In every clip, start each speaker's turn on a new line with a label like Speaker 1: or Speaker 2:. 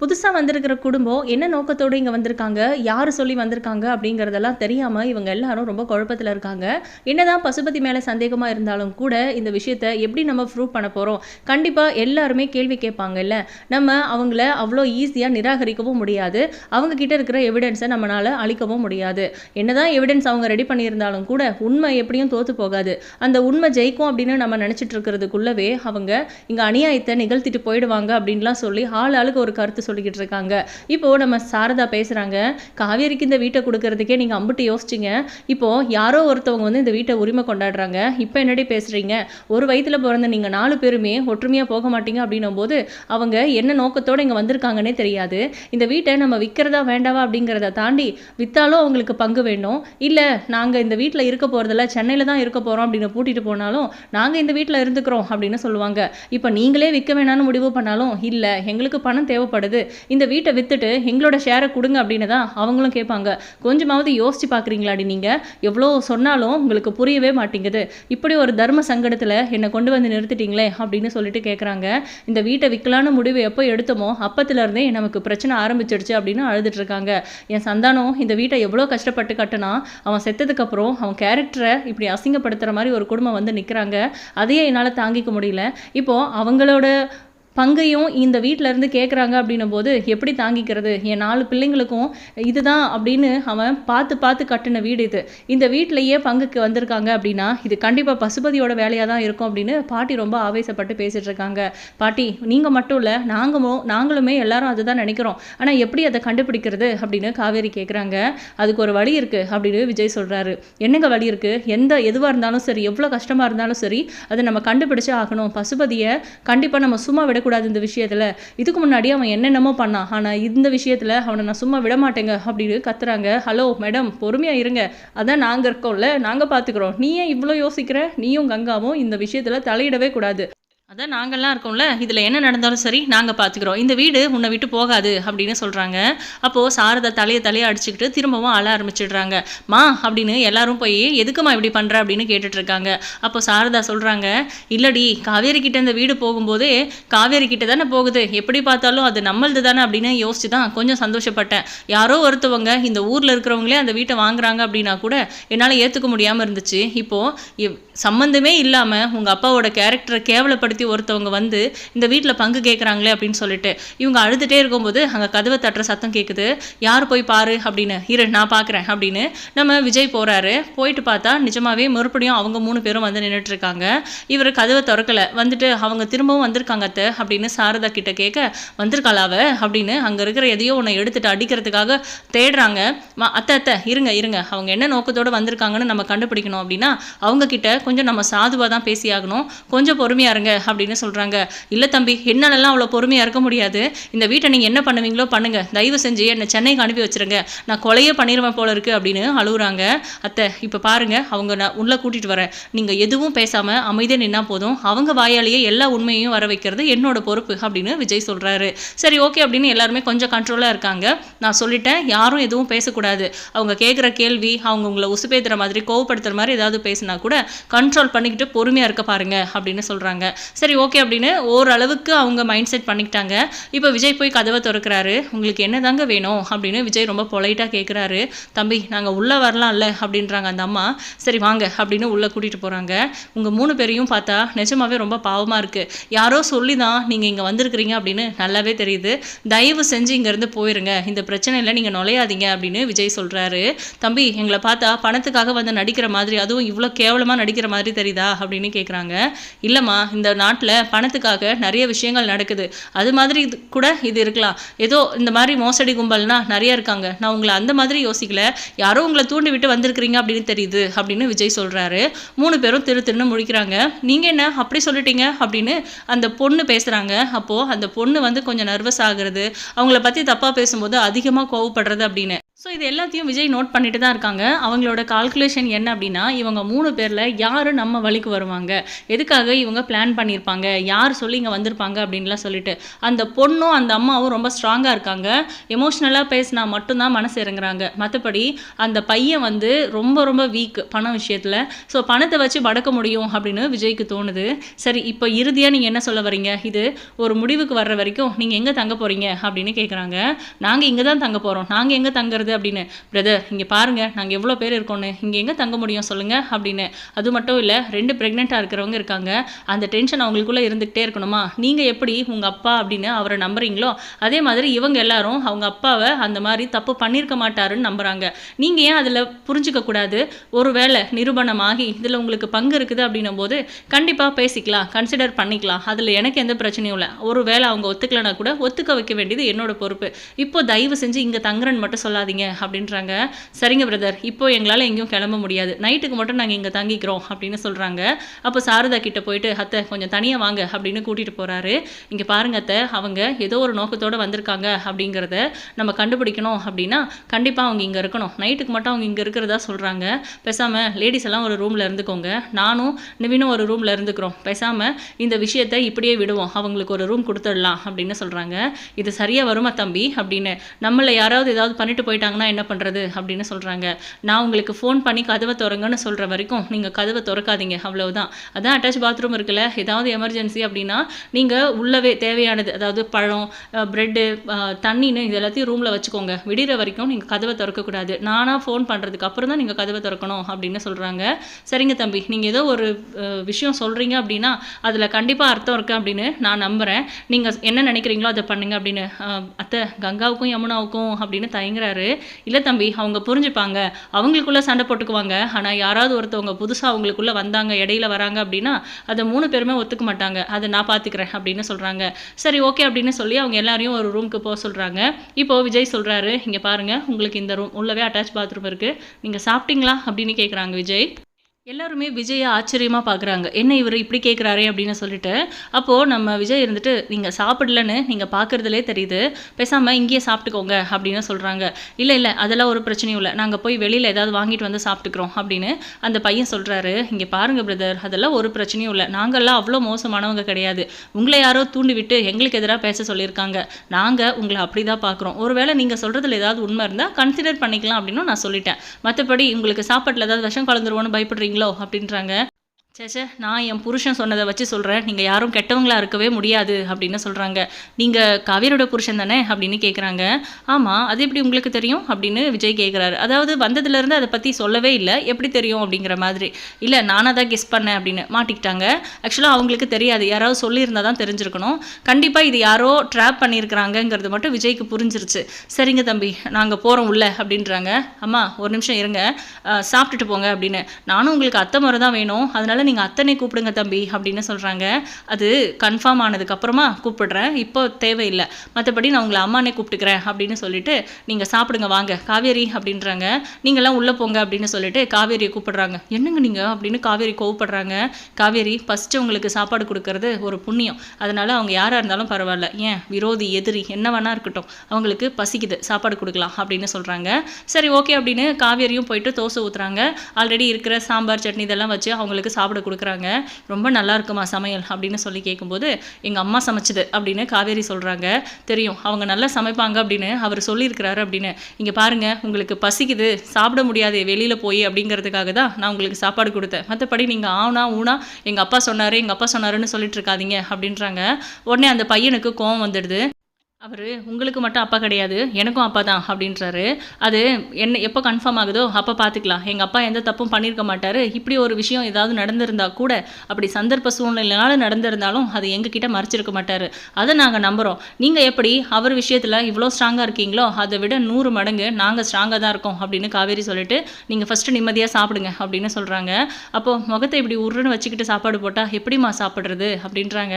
Speaker 1: புதுசாக வந்திருக்கிற குடும்பம் என்ன நோக்கத்தோடு இங்கே வந்திருக்காங்க? யார் சொல்லி வந்திருக்காங்க? அப்படிங்கிறதெல்லாம் தெரியாமல் இவங்க எல்லாரும் ரொம்ப குழப்பத்தில் இருக்காங்க. என்னதான் பசுபதி மேலே சந்தேகமாக இருந்தாலும் கூட இந்த விஷயத்த எப்படி நம்ம ப்ரூவ் பண்ண போகிறோம் கண்டிப்பாக எல்லாருமே கேள்வி கேட்பாங்கல்ல. நம்ம அவங்கள அவ்வளோ ஈஸியாக நிராகரிக்கவும் முடியாது. அவங்க கிட்ட இருக்கிற எவிடன்ஸை நம்மளால் அழிக்கவும் முடியாது. என்னதான் எவிடன்ஸ் அவங்க ரெடி பண்ணியிருந்தாலும் கூட உண்மை எப்படியும் தோற்று போகாது. அந்த உண்மை ஜெயிக்கும் அப்படின்னு நம்ம நினச்சிட்டு இருக்கிறதுக்குள்ளவே அவங்க இங்கே அநியாயத்தை நிகழ்த்திட்டு போயிடுவாங்க அப்படின்லாம் சொல்லி ஆள் ஆளுக்கு ஒரு கருத்து சொல்லிக்கிட்டு இருக்காங்க இப்போ நம்ம சாரதா பேசுகிறாங்க காவேரிக்கு இந்த வீட்டை கொடுக்கறதுக்கே நீங்கள் அம்பிட்டு யோசிச்சிங்க. இப்போ யாரோ ஒருத்தவங்க வந்து இந்த வீட்டை உரிமை கொண்டாடுறாங்க. இப்போ என்னடி பேசுகிறீங்க ஒரு வயதில் பிறந்த நீங்கள் நாலு பேருமே ஒற்றுமையாக போக மாட்டீங்க அப்படின்னும் போது அவங்க என்ன நோக்கத்தோடு இங்கே வந்திருக்காங்கன்னே தெரியாது. இந்த வீட்டை நம்ம விற்கிறதா வேண்டாவா அப்படிங்கிறத தாண்டி விற்றாலும் அவங்களுக்கு பங்கு வேணும். இல்லை நாங்கள் இந்த வீட்டில் இருக்க போகிறதில்ல சென்னையில் தான் இருக்க போகிறோம் அப்படின்னு பூட்டிட்டு போனாலும் நாங்கள் இந்த வீட்டில் இருந்துக்கிறோம் அப்படின்னு சொல்லுவாங்க. இப்போ நீங்களே விற்க வேணான்னு முடிவு பண்ணாலும் இல்லை எங்களுக்கு பணம் தேவைப்படுது. இந்த வீட்டை விற்றுட்டு எங்களோட ஷேரை கொடுங்க அப்படின்னு தான் அவங்களும் கேட்பாங்க. கொஞ்சமாவது யோசிச்சு பார்க்குறீங்களாடி நீங்கள் எவ்வளோ சொன்னாலும் உங்களுக்கு புரியவே மாட்டேங்குது. இப்படி ஒரு தர்ம சங்கடத்தில் என்னை கொண்டு வந்து நிறுத்திட்டீங்களே அப்படின்னு சொல்லிட்டு கேட்குறாங்க இந்த வீட்டை விற்கலான்னு முடிவு எப்போ எடுத்தோமோ அப்பத்துலேருந்தே நமக்கு பிரச்சனை ஆரம்பிச்சிடுச்சு அப்படின்னு அழுதுட்ருக்காங்க என் சந்தானம் இந்த வீட்டை எவ்வளோ கஷ்டப்பட்டு கட்டினா அவன் செத்ததுக்கப்புறம் அவன் கேரக்டரை இப்படி அசிங்கப்படுத்துகிற மாதிரி ஒரு குடும்பம் வந்து நிற்கிறாங்க அதையே என்னால் தாங்கிக்க முடியல. இப்போது அவங்களோட பங்கையும் இந்த வீட்டில் இருந்து கேட்குறாங்க அப்படின்னும் போது எப்படி தாங்கிக்கிறது? என் நாலு பிள்ளைங்களுக்கும் இதுதான் அப்படின்னு அவன் பார்த்து பார்த்து கட்டின வீடு இது. இந்த வீட்டிலையே பங்குக்கு வந்திருக்காங்க அப்படின்னா இது கண்டிப்பாக பசுபதியோட வேலையாக தான் இருக்கும் அப்படின்னு பாட்டி ரொம்ப ஆவேசப்பட்டு பேசிகிட்டு இருக்காங்க பாட்டி நீங்கள் மட்டும் இல்லை நாங்களும் நாங்களுமே எல்லாரும் அதுதான் நினைக்கிறோம். ஆனால் எப்படி அதை கண்டுபிடிக்கிறது அப்படின்னு காவேரி கேட்குறாங்க அதுக்கு ஒரு வழி இருக்குது அப்படின்னு விஜய் சொல்கிறாரு என்னங்க வழி இருக்குது எந்த எதுவாக இருந்தாலும் சரி எவ்வளோ கஷ்டமாக இருந்தாலும் சரி அதை நம்ம கண்டுபிடிச்சே ஆகணும். பசுபதியை கண்டிப்பாக நம்ம சும்மா விட விடக்கூடாது இந்த விஷயத்தில். இதுக்கு முன்னாடி அவன் என்னென்னமோ பண்ணான். ஆனால் இந்த விஷயத்தில் அவனை நான் சும்மா விட மாட்டேங்க அப்படின்னு கத்துறாங்க. ஹலோ மேடம் பொறுமையாக இருங்க. அதான் நாங்கள் இருக்கோம்ல. நாங்கள் பார்த்துக்குறோம் நீ ஏன் இவ்வளோ யோசிக்கிற? நீயும் கங்காவும் இந்த விஷயத்தில் தலையிடவே கூடாது. அதான் நாங்கள்லாம் இருக்கோம்ல இதில் என்ன நடந்தாலும் சரி நாங்கள் பார்த்துக்குறோம் இந்த வீடு உன்னை விட்டு போகாது அப்படின்னு சொல்கிறாங்க அப்போது சாரதா தலையை தலையை அடிச்சுக்கிட்டு திரும்பவும் அழ ஆரம்பிச்சிடுறாங்க. மா அப்படின்னு எல்லாரும் போய் எதுக்குமா இப்படி பண்ணுற அப்படின்னு கேட்டுட்ருக்காங்க. அப்போ சாரதா சொல்கிறாங்க இல்லடி காவேரி கிட்ட இந்த வீடு போகும்போதே காவேரி கிட்ட தானே போகுது. எப்படி பார்த்தாலும் அது நம்மளது தானே அப்படின்னு யோசிச்சு தான் கொஞ்சம் சந்தோஷப்பட்டேன். யாரோ ஒருத்தவங்க இந்த ஊரில் இருக்கிறவங்களே அந்த வீட்டை வாங்குறாங்க அப்படின்னா கூட என்னால் ஏற்றுக்க முடியாமல் இருந்துச்சு. இப்போது சம்மந்தமே இல்லாமல் உங்கள் அப்பாவோட கேரக்டரை கேவலப்படுத்தி ஒருத்தவங்க வந்து இந்த வீட்டில் பங்கு கேட்குறாங்களே அப்படின்னு சொல்லிட்டு இவங்க அழுதுகிட்டே இருக்கும்போது அங்கே கதவை தட்டுற சத்தம் கேட்குது யார் போய் பாரு அப்படின்னு. இரு நான் பார்க்குறேன் அப்படின்னு. நம்ம விஜய் போகிறாரு போயிட்டு பார்த்தா நிஜமாகவே மறுபடியும் அவங்க மூணு பேரும் வந்து நின்றுட்டு இருக்காங்க இவர் கதவை திறக்கலை. வந்துட்டு அவங்க திரும்பவும் வந்திருக்காங்க அத்தை அப்படின்னு சாரதா கிட்ட கேட்க வந்திருக்காளாவ? அப்படின்னு அங்கே இருக்கிற எதையோ உன்னை எடுத்துட்டு அடிக்கிறதுக்காக தேடுறாங்க. அத்தை அத்தை இருங்க இருங்க. அவங்க என்ன நோக்கத்தோடு வந்திருக்காங்கன்னு நம்ம கண்டுபிடிக்கணும் அப்படின்னா அவங்க கிட்ட கொஞ்சம் நம்ம சாதுவாக தான் பேசியாகணும் கொஞ்சம் பொறுமையாக இருங்க அப்படின்னு சொல்கிறாங்க இல்லை தம்பி என்னாலலாம் அவ்வளோ பொறுமையாக இருக்க முடியாது. இந்த வீட்டை நீங்கள் என்ன பண்ணுவீங்களோ பண்ணுங்கள் தயவு செஞ்சு என்னை சென்னைக்கு அனுப்பி வச்சுருங்க. நான் கொலையே பண்ணிடுவேன் போல இருக்குது அப்படின்னு அழுகுறாங்க. அத்தை இப்போ பாருங்கள் அவங்க நான் உள்ளே கூட்டிகிட்டு வரேன். நீங்கள் எதுவும் பேசாமல் அமைதியாக நின்னா போதும். அவங்க வாயாலேயே எல்லா உண்மையையும் வர வைக்கிறது என்னோட பொறுப்பு அப்படின்னு விஜய் சொல்கிறாரு சரி ஓகே அப்படின்னு எல்லாருமே கொஞ்சம் கண்ட்ரோலாக இருக்காங்க. நான் சொல்லிட்டேன் யாரும் எதுவும் பேசக்கூடாது. அவங்க கேட்குற கேள்வி அவங்க உங்களை உசுப்பேத்துற மாதிரி கோவப்படுத்துகிற மாதிரி ஏதாவது பேசினா கூட கண்ட்ரோல் பண்ணிக்கிட்டு பொறுமையாக இருக்க பாருங்க அப்படின்னு சொல்கிறாங்க சரி ஓகே அப்படின்னு ஓரளவுக்கு அவங்க மைண்ட் செட் பண்ணிக்கிட்டாங்க. இப்போ விஜய் போய் கதவை திறக்கிறாரு. உங்களுக்கு என்ன தாங்க வேணும் அப்படின்னு விஜய் ரொம்ப பொலைட்டாக கேட்குறாரு தம்பி நாங்கள் உள்ளே வரலாம்ல அப்படின்றாங்க அந்த அம்மா. சரி வாங்க அப்படின்னு உள்ளே கூட்டிகிட்டு போகிறாங்க உங்கள் மூணு பேரையும் பார்த்தா நிஜமாவே ரொம்ப பாவமாக இருக்குது யாரோ சொல்லி தான் நீங்கள் இங்கே வந்திருக்கிறீங்க அப்படின்னு நல்லாவே தெரியுது. தயவு செஞ்சு இங்கேருந்து போயிருங்க. இந்த பிரச்சனையில் நீங்கள் நுழையாதீங்க அப்படின்னு விஜய் சொல்கிறாரு தம்பி எங்களை பார்த்தா பணத்துக்காக வந்து நடிக்கிற மாதிரி அதுவும் இவ்வளோ கேவலமாக நடிக்கிற மாதிரி தெரியுதா அப்படின்னு கேட்குறாங்க இல்லைம்மா இந்த நாட்டில் பணத்துக்காக நிறைய விஷயங்கள் நடக்குது. அது மாதிரி இது கூட இது இருக்கலாம். ஏதோ இந்த மாதிரி மோசடி கும்பல்னா நிறைய இருக்காங்க. நான் உங்களை அந்த மாதிரி யோசிக்கல. யாரோ உங்களை தூண்டி விட்டு வந்திருக்கிறீங்க அப்படின்னு தெரியுது அப்படின்னு விஜய் சொல்கிறாரு மூணு பேரும் திரு திருன்னு முடிக்கிறாங்க நீங்கள் என்ன அப்படி சொல்லிட்டீங்க அப்படின்னு அந்த பொண்ணு பேசுகிறாங்க அப்போது அந்த பொண்ணு வந்து கொஞ்சம் நர்வஸ் ஆகுறது அவங்கள பற்றி தப்பாக பேசும்போது அதிகமாக கோவப்படுறது அப்படின்னு. ஸோ இது எல்லாத்தையும் விஜய் நோட் பண்ணிட்டு தான் இருக்காங்க. அவங்களோட கால்குலேஷன் என்ன அப்படின்னா இவங்க மூணு பேரில் யார் நம்ம வழிக்கு வருவாங்க? எதுக்காக இவங்க பிளான் பண்ணியிருப்பாங்க யார் சொல்லி இங்கே வந்திருப்பாங்க அப்படின்லாம் சொல்லிட்டு அந்த பொண்ணும் அந்த அம்மாவும் ரொம்ப ஸ்ட்ராங்காக இருக்காங்க. எமோஷ்னலாக பேசினா மட்டும்தான் மனசு இறங்குறாங்க. மற்றபடி அந்த பையன் வந்து ரொம்ப ரொம்ப வீக் பண விஷயத்தில். ஸோ பணத்தை வச்சு படக்க முடியும் அப்படின்னு விஜய்க்கு தோணுது. சரி இப்போ இறுதியாக நீங்கள் என்ன சொல்ல வரீங்க இது ஒரு முடிவுக்கு வர்ற வரைக்கும் நீங்கள் எங்கே தங்க போகிறீங்க அப்படின்னு கேட்குறாங்க நாங்கள் இங்கே தான் தங்க போகிறோம் நாங்கள் எங்கே தங்குறது? அப்படின்னு. பிரதர் இங்கே பாருங்கள் நாங்கள் எவ்வளோ பேர் இருக்கோன்னு இங்கே எங்கே தங்க முடியும் சொல்லுங்கள் அப்படின்னு. அது மட்டும் இல்லை ரெண்டு ப்ரெக்னெண்ட்டாக இருக்கிறவங்க இருக்காங்க. அந்த டென்ஷன் அவங்களுக்குள்ளே இருந்துக்கிட்டே இருக்கணுமா? நீங்கள் எப்படி உங்கள் அப்பா அப்படின்னு அவரை நம்புறீங்களோ அதே மாதிரி இவங்க எல்லாரும் அவங்க அப்பாவை அந்த மாதிரி தப்பு பண்ணியிருக்க மாட்டாருன்னு நம்புகிறாங்க நீங்கள் ஏன் அதில் புரிஞ்சுக்க கூடாது? ஒருவேளை நிரூபணமாகி இதில் உங்களுக்கு பங்கு இருக்குது அப்படின்னும் போது கண்டிப்பாக பேசிக்கலாம் கன்சிடர் பண்ணிக்கலாம். அதில் எனக்கு எந்த பிரச்சனையும் இல்லை. ஒருவேளை அவங்க ஒத்துக்கலைன்னா கூட ஒத்துக்க வைக்க வேண்டியது என்னோட பொறுப்பு. இப்போ தயவு செஞ்சு இங்கே தங்குறன்னு மட்டும் சொல்லாதீங்க. அப்படின்றாங்க. சரிங்க பிரதர் இப்போ எங்களால் எங்கேயும் கிளம்ப முடியாது. நைட்டுக்கு மட்டும் நாங்கள் இங்கே தங்கிக்கிறோம் அப்படின்னு சொல்கிறாங்க அப்போ சாரதா கிட்ட போயிட்டு அத்தை கொஞ்சம் தனியாக வாங்க அப்படின்னு கூட்டிகிட்டு போகிறாரு இங்கே பாருங்க அத்தை அவங்க ஏதோ ஒரு நோக்கத்தோடு வந்திருக்காங்க அப்படிங்கிறத நம்ம கண்டுபிடிக்கணும் அப்படின்னா கண்டிப்பாக அவங்க இங்கே இருக்கணும். நைட்டுக்கு மட்டும் அவங்க இங்கே இருக்கிறதா சொல்கிறாங்க பேசாமல் லேடிஸ் எல்லாம் ஒரு ரூமில் இருந்துக்கோங்க. நானும் நிவினும் ஒரு ரூமில் இருந்துக்கிறோம். பேசாமல் இந்த விஷயத்தை இப்படியே விடுவோம். அவங்களுக்கு ஒரு ரூம் கொடுத்துடலாம் அப்படின்னு சொல்கிறாங்க இது சரியாக வருமா தம்பி? அப்படின்னு. நம்மளை யாராவது ஏதாவது பண்ணிட்டு போயிட்டாங்கன்னா என்ன பண்ணுறது அப்படின்னு சொல்கிறாங்க நான் உங்களுக்கு ஃபோன் பண்ணி கதவை திறங்கன்னு சொல்கிற வரைக்கும் நீங்கள் கதவை திறக்காதீங்க அவ்வளவுதான். அதான் அட்டாச் பாத்ரூம் இருக்குல்ல ஏதாவது எமர்ஜென்சி அப்படின்னா நீங்கள் உள்ளவே தேவையானது அதாவது பழம் ப்ரெட்டு தண்ணின்னு இது எல்லாத்தையும் ரூமில் வச்சுக்கோங்க. விடிகிற வரைக்கும் நீங்கள் கதவை திறக்கக்கூடாது. நானாக ஃபோன் பண்ணுறதுக்கு அப்புறம் தான் நீங்கள் கதவை திறக்கணும் அப்படின்னு சொல்கிறாங்க சரிங்க தம்பி நீங்கள் ஏதோ ஒரு விஷயம் சொல்கிறீங்க அப்படின்னா அதில் கண்டிப்பாக அர்த்தம் இருக்கு அப்படின்னு நான் நம்புகிறேன் நீங்கள் என்ன நினைக்கிறீங்களோ அதை பண்ணுங்க அப்படின்னு அத்தை கங்காவுக்கும் யமுனாவுக்கும் அப்படின்னு தயங்குறாரு. இல்லை தம்பி அவங்க புரிஞ்சுப்பாங்க. அவங்களுக்குள்ள சண்டை போட்டுக்குவாங்க. ஆனால் யாராவது ஒருத்தவங்க புதுசாக அவங்களுக்குள்ள வந்தாங்க இடையில வராங்க அப்படின்னா அதை மூணு பேருமே ஒத்துக்க மாட்டாங்க. அதை நான் பார்த்துக்கிறேன் அப்படின்னு சொல்கிறாங்க சரி ஓகே அப்படின்னு சொல்லி அவங்க எல்லாரையும் ஒரு ரூமுக்கு போக சொல்கிறாங்க இப்போ விஜய் சொல்கிறாரு இங்கே பாருங்க உங்களுக்கு இந்த ரூம் உள்ளவே அட்டாச் பாத்ரூம் இருக்குது நீங்கள் சாப்பிட்டீங்களா? அப்படின்னு கேட்குறாங்க விஜய். எல்லாருமே விஜயை ஆச்சரியமாக பார்க்குறாங்க என்ன இவர் இப்படி கேட்குறாரே அப்படின்னு சொல்லிட்டு அப்போது நம்ம விஜய் இருந்துட்டு நீங்கள் சாப்பிடலன்னு நீங்கள் பார்க்குறதுலே தெரியுது. பேசாமல் இங்கேயே சாப்பிட்டுக்கோங்க அப்படின்னு சொல்கிறாங்க இல்லை இல்லை அதெல்லாம் ஒரு பிரச்சனையும் இல்லை. நாங்கள் போய் வெளியில் ஏதாவது வாங்கிட்டு வந்து சாப்பிட்டுக்கிறோம் அப்படின்னு அந்த பையன் சொல்கிறாரு இங்கே பாருங்கள் பிரதர் அதெல்லாம் ஒரு பிரச்சனையும் இல்லை. நாங்கள்லாம் அவ்வளோ மோசமானவங்க கிடையாது. உங்களை யாரோ தூண்டி விட்டு எங்களுக்கு எதிராக பேச சொல்லியிருக்காங்க. நாங்கள் உங்களை அப்படி தான் பார்க்குறோம் ஒருவேளை நீங்கள் சொல்கிறதுல ஏதாவது உண்மை இருந்தால் கன்சிடர் பண்ணிக்கலாம் அப்படின்னு நான் சொல்லிட்டேன். மற்றபடி உங்களுக்கு சாப்பாட்டில் ஏதாவது விஷம் கலந்துருவோன்னு பயப்படுறீங்களா? அப்படின்றாங்க. சேச்சே நான் என் புருஷன் சொன்னதை வச்சு சொல்கிறேன் நீங்கள் யாரும் கெட்டவங்களா இருக்கவே முடியாது அப்படின்னு சொல்கிறாங்க நீங்கள் காவேரியோட புருஷன் தானே அப்படின்னு கேட்குறாங்க ஆமாம் அது எப்படி உங்களுக்கு தெரியும்? அப்படின்னு விஜய் கேட்குறாரு அதாவது வந்ததுலேருந்து அதை பற்றி சொல்லவே இல்லை. எப்படி தெரியும் அப்படிங்கிற மாதிரி. இல்லை நானாக தான் கெஸ் பண்ணேன் அப்படின்னு மாட்டிக்கிட்டாங்க. ஆக்சுவலாக அவங்களுக்கு தெரியாது. யாராவது சொல்லியிருந்தா தான் தெரிஞ்சிருக்கணும். கண்டிப்பாக இது யாரோ ட்ராப் பண்ணியிருக்கிறாங்கங்கிறது மட்டும் விஜய்க்கு புரிஞ்சிருச்சு. சரிங்க தம்பி நாங்கள் போகிறோம் உள்ள அப்படின்றாங்க. அம்மா ஒரு நிமிஷம் இருங்க. சாப்பிட்டுட்டு போங்க அப்படின்னு. நானும் உங்களுக்கு அத்தை முறை தான் வேணும். அதனால நீங்கள் அத்தனை கூப்பிடுங்க தம்பி அப்படின்னு சொல்கிறாங்க அது கன்ஃபார்ம் ஆனதுக்கப்புறமா கூப்பிடுறேன். இப்போ தேவையில்லை. மற்றபடி நான் உங்களை அம்மானே கூப்பிட்டுக்கிறேன் அப்படின்னு சொல்லிட்டு நீங்கள் சாப்பிடுங்க வாங்க. காவேரி அப்படின்றாங்க. நீங்களாம் உள்ளே போங்க அப்படின்னு சொல்லிட்டு காவேரியை கூப்பிடுறாங்க. என்னங்க நீங்கள் அப்படின்னு காவேரி கோவப்படுறாங்க. காவேரி ஃபஸ்ட்டு உங்களுக்கு சாப்பாடு கொடுக்கறது ஒரு புண்ணியம். அதனால் அவங்க யாராக இருந்தாலும் பரவாயில்ல. ஏன்? விரோதி எதிரி என்ன வேணா இருக்கட்டும். அவங்களுக்கு பசிக்குது. சாப்பாடு கொடுக்கலாம் அப்படின்னு சொல்கிறாங்க சரி ஓகே அப்படின்னு காவேரியும் போயிட்டு தோசை ஊற்றுறாங்க ஆல்ரெடி இருக்கிற சாம்பார் சட்னி இதெல்லாம் வச்சு அவங்களுக்கு சாப்பிட சாப்பிட கொடுக்குறாங்க. ரொம்ப நல்லா இருக்குமா சமையல்? அப்படின்னு சொல்லி கேட்கும்போது எங்கள் அம்மா சமைச்சது அப்படின்னு காவேரி சொல்கிறாங்க தெரியும் அவங்க நல்லா சமைப்பாங்க அப்படின்னு அவர் சொல்லியிருக்கிறாரு அப்படின்னு. இங்கே பாருங்கள் உங்களுக்கு பசிக்குது சாப்பிட முடியாது வெளியில் போய் அப்படிங்கிறதுக்காக தான் நான் உங்களுக்கு சாப்பாடு கொடுத்தேன். மற்றபடி நீங்கள் ஆனா ஊனா எங்கள் அப்பா சொன்னார் எங்கள் அப்பா சொன்னாருன்னு சொல்லிட்டு இருக்காதீங்க அப்படின்றாங்க. உடனே அந்த பையனுக்கு கோவம் வந்துடுது. அவர் உங்களுக்கு மட்டும் அப்பா கிடையாது எனக்கும் அப்பா தான் அப்படின்றாரு. அது என்ன எப்போ கன்ஃபார்ம் ஆகுதோ அப்போ பார்த்துக்கலாம். எங்கள் அப்பா எந்த தப்பும் பண்ணியிருக்க மாட்டார். இப்படி ஒரு விஷயம் ஏதாவது நடந்திருந்தா கூட அப்படி சந்தர்ப்ப சூழ்நிலைனால நடந்திருந்தாலும் அது எங்ககிட்ட மறைச்சிருக்க மாட்டார். அதை நாங்கள் நம்புகிறோம் நீங்கள் எப்படி அவர் விஷயத்தில் இவ்வளோ ஸ்ட்ராங்காக இருக்கீங்களோ அதை விட நூறு மடங்கு நாங்கள் ஸ்ட்ராங்காக தான் இருக்கோம் அப்படின்னு காவேரி சொல்லிட்டு நீங்கள் ஃபஸ்ட்டு நிம்மதியாக சாப்பிடுங்க அப்படின்னு சொல்கிறாங்க அப்போது முகத்தை இப்படி உருன்னு வச்சுக்கிட்டு சாப்பாடு போட்டால் எப்படிம்மா சாப்பிட்றது? அப்படின்றாங்க.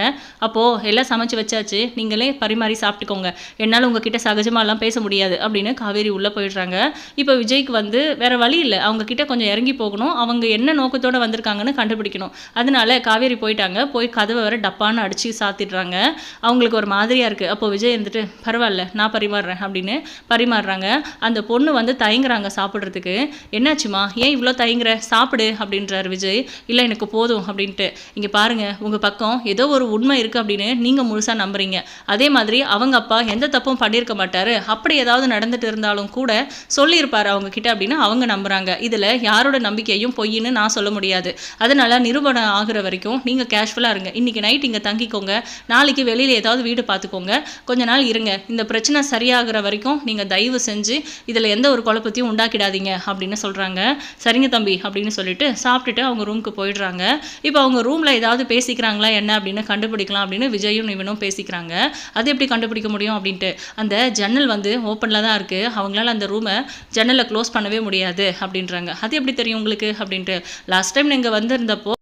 Speaker 1: அப்போது எல்லாம் சமைச்சு வச்சாச்சு நீங்களே பரிமாறி சாப்பிட்டுக்கோ போய்க்கோங்க என்னால் உங்ககிட்ட சகஜமாகலாம் பேச முடியாது அப்படின்னு காவேரி உள்ளே போயிடுறாங்க. இப்போ விஜய்க்கு வந்து வேற வழி இல்லை. அவங்க கிட்ட கொஞ்சம் இறங்கி போகணும். அவங்க என்ன நோக்கத்தோட வந்திருக்காங்கன்னு கண்டுபிடிக்கணும். அதனால காவேரி போயிட்டாங்க. போய் கதவை வர டப்பான்னு அடிச்சு சாத்திடுறாங்க. அவங்களுக்கு ஒரு மாதிரியா இருக்கு. அப்போ விஜய் இருந்துட்டு பரவாயில்ல நான் பரிமாறுறேன் அப்படின்னு பரிமாறுறாங்க. அந்த பொண்ணு வந்து தயங்குறாங்க சாப்பிட்றதுக்கு. என்னாச்சுமா? ஏன் இவ்வளோ தயங்குற? சாப்பிடு அப்படின்றார் விஜய். இல்லை எனக்கு போதும் அப்படின்ட்டு. இங்கே பாருங்க உங்க பக்கம் ஏதோ ஒரு உண்மை இருக்கு அப்படின்னு நீங்க முழுசா நம்புறீங்க. அதே மாதிரி அவங்க அப்பா எந்த தப்பும் பண்ணியிருக்க மாட்டார். அப்படி ஏதாவது நடந்துட்டு இருந்தாலும் கூட சொல்லியிருப்பார் அவங்க கிட்ட அப்படின்னு அவங்க நம்புகிறாங்க இதில் யாரோட நம்பிக்கையும் பொய்ன்னு நான் சொல்ல முடியாது. அதனால் நிரூபணம் ஆகிற வரைக்கும் நீங்கள் கேஷுவலா இருங்க. இன்னைக்கு நைட் இங்கே தங்கிக்கோங்க. நாளைக்கு வெளியில் ஏதாவது வீடு பார்த்துக்கோங்க. கொஞ்ச நாள் இருங்க. இந்த பிரச்சனை சரியாகிற வரைக்கும் நீங்கள் தயவு செஞ்சு இதில் எந்த ஒரு குழப்பத்தையும் உண்டாக்கிடாதீங்க அப்படின்னு சொல்கிறாங்க சரிங்க தம்பி அப்படின்னு சொல்லிட்டு சாப்பிட்டுட்டு அவங்க ரூமுக்கு போயிடுறாங்க. இப்போ அவங்க ரூமில் ஏதாவது பேசிக்கிறாங்களா என்ன அப்படின்னு கண்டுபிடிக்கலாம் அப்படின்னு விஜயும் இவனும் பேசிக்கிறாங்க. அது எப்படி கண்டுபிடிக்க முடியும் அப்படின்ட்டு. அந்த ஜன்னல் வந்து ஓப்பனில் தான் இருக்குது அவங்களால அந்த ரூமை ஜன்னலை க்ளோஸ் பண்ணவே முடியாது அப்படின்றாங்க. அது எப்படி தெரியும் உங்களுக்கு? அப்படின்ட்டு. லாஸ்ட் டைம் நீங்கள் வந்திருந்தப்போ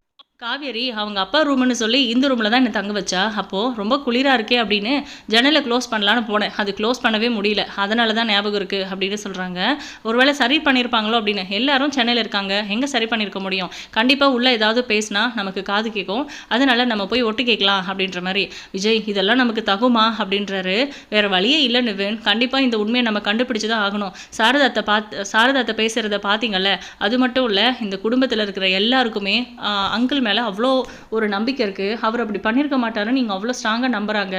Speaker 1: காவேரி அவங்க அப்பா ரூம்னு சொல்லி இந்த ரூமில் தான் என்னை தங்க வச்சா. அப்போது ரொம்ப குளிராக இருக்கே அப்படின்னு ஜன்னலை க்ளோஸ் பண்ணலான்னு போனேன். அது க்ளோஸ் பண்ணவே முடியல. அதனால தான் ஞாபகம் இருக்குது அப்படின்னு சொல்கிறாங்க ஒருவேளை சரி பண்ணியிருப்பாங்களோ அப்படின்னு எல்லாரும் சென்னையில் இருக்காங்க. எங்கே சரி பண்ணியிருக்க முடியும்? கண்டிப்பாக உள்ளே ஏதாவது பேசினா நமக்கு காது கேட்கும். அதனால நம்ம போய் ஒட்டு கேட்கலாம் அப்படின்ற மாதிரி. விஜய் இதெல்லாம் நமக்கு தகுமா அப்படின்றாரு. வேறு வழியே இல்லை நிவன். கண்டிப்பாக இந்த உண்மையை நம்ம கண்டுபிடிச்சு தான் ஆகணும். சாரதாத்தை பார்த்து சாரதாத்தை பேசுகிறத பார்த்தீங்கல்ல அது மட்டும் இல்லை இந்த குடும்பத்தில் இருக்கிற எல்லாருக்குமே அங்கிள் மேலே அவ்வளோ ஒரு நம்பிக்கை இருக்குது அவர் அப்படி பண்ணியிருக்க மாட்டாருன்னு நீங்கள் அவ்வளோ ஸ்ட்ராங்காக நம்புறாங்க.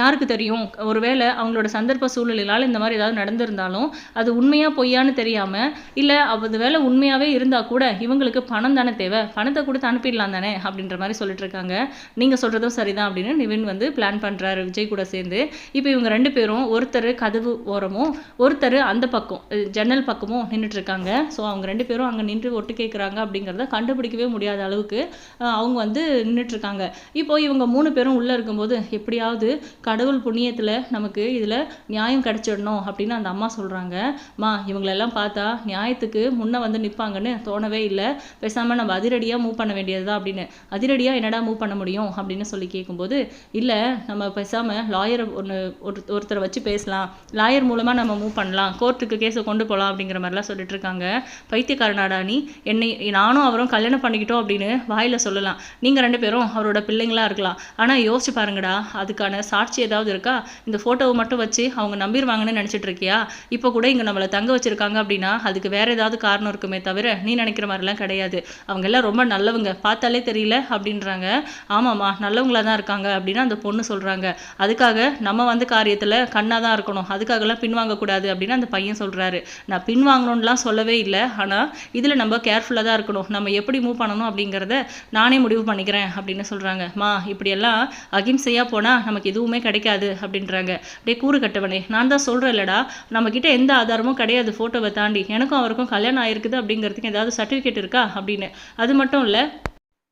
Speaker 1: யாருக்கு தெரியும்? ஒருவேளை அவங்களோட சந்தர்ப்ப சூழ்நிலையால் இந்த மாதிரி ஏதாவது நடந்திருந்தாலும் அது உண்மையாக பொய்யான்னு தெரியாமல் இல்லை அது வேலை உண்மையாகவே இருந்தால் கூட இவங்களுக்கு பணம் தானே தேவை. பணத்தை கொடுத்து அனுப்பிடலாம் தானே அப்படின்ற மாதிரி சொல்லிட்டு இருக்காங்க. நீங்கள் சொல்கிறதும் சரிதான் அப்படின்னு நிவின் வந்து பிளான் பண்ணுறாரு விஜய் கூட சேர்ந்து. இப்போ இவங்க ரெண்டு பேரும் ஒருத்தர் கதவு ஓரமும் ஒருத்தர் அந்த பக்கம் ஜன்னல் பக்கமும் நின்றுட்டு இருக்காங்க. ஸோ அவங்க ரெண்டு பேரும் அங்கே நின்று ஒட்டு கேட்குறாங்க அப்படிங்கிறத கண்டுபிடிக்கவே முடியாத அளவுக்கு அவங்க வந்து நின்றுட்டு இருக்காங்க இப்போ இவங்க மூணு பேரும் உள்ளே இருக்கும்போது எப்படியாவது கடவுள் புண்ணியத்தில் நமக்கு இதில் நியாயம் கிடைச்சிடணும் அப்படின்னு அந்த அம்மா சொல்கிறாங்க மா இவங்களெல்லாம் பார்த்தா நியாயத்துக்கு முன்னே வந்து நிற்பாங்கன்னு தோணவே இல்லை. பேசாமல் நம்ம அதிரடியாக மூவ் பண்ண வேண்டியதுதான் அப்படின்னு. அதிரடியாக என்னடா மூவ் பண்ண முடியும் அப்படின்னு சொல்லி கேட்கும்போது இல்லை நம்ம பேசாமல் லாயரை ஒன்று ஒரு ஒருத்தரை வச்சு பேசலாம். லாயர் மூலமாக நம்ம மூவ் பண்ணலாம். கோர்ட்டுக்கு கேஸை கொண்டு போகலாம் அப்படிங்கிற மாதிரிலாம் சொல்லிட்டு இருக்காங்க பைத்தியக்காரனாடா நீ. என்னை நானும் அவரும் கல்யாணம் பண்ணிக்கிட்டோம் அப்படின்னு வாயில் சொல்லலாம். நீங்கள் ரெண்டு பேரும் அவரோட பிள்ளைங்களா இருக்கலாம். ஆனால் யோசிச்சு பாருங்கடா அதுக்கான சாட்சி ஏதாவது இருக்கா? இந்த ஃபோட்டோவை மட்டும் வச்சு அவங்க நம்பிடுவாங்கன்னு நினச்சிட்டு இருக்கியா? இப்போ கூட இங்கே நம்மளை தங்க வச்சிருக்காங்க அப்படின்னா அதுக்கு வேற ஏதாவது காரணம் இருக்குமே தவிர நீ நினைக்கிற மாதிரிலாம் கிடையாது. அவங்க எல்லாம் ரொம்ப நல்லவங்க. பார்த்தாலே தெரியல அப்படின்றாங்க. ஆமாம்மா நல்லவங்களா தான் இருக்காங்க அப்படின்னு அந்த பொண்ணு சொல்கிறாங்க அதுக்காக நம்ம வந்து காரியத்தில் கண்ணாக தான் இருக்கணும். அதுக்காகலாம் பின்வாங்கக்கூடாது அப்படின்னு அந்த பையன் சொல்கிறாரு நான் பின்வாங்கணும்லாம் சொல்லவே இல்லை. ஆனால் இதில் நம்ம கேர்ஃபுல்லாக தான் இருக்கணும். நம்ம எப்படி மூவ் பண்ணணும் அப்படிங்கிறத நானே முடிவு பண்ணிக்கிறேன் அப்படின்னு சொல்கிறாங்க மா இப்படியெல்லாம் அகிம்சையாக போனால் நமக்கு எதுவுமே கிடைக்காது அப்படின்றாங்க. அப்படியே கூறு கட்டவனே நான் தான் சொல்கிறேன் இல்லடா நம்மக்கிட்ட எந்த ஆதாரமும் கிடையாது ஃபோட்டோவை தாண்டி. எனக்கும் அவருக்கும் கல்யாணம் ஆயிருக்குது அப்படிங்கிறதுக்கு ஏதாவது சர்டிஃபிகேட் இருக்கா? அப்படின்னு. அது மட்டும் இல்லை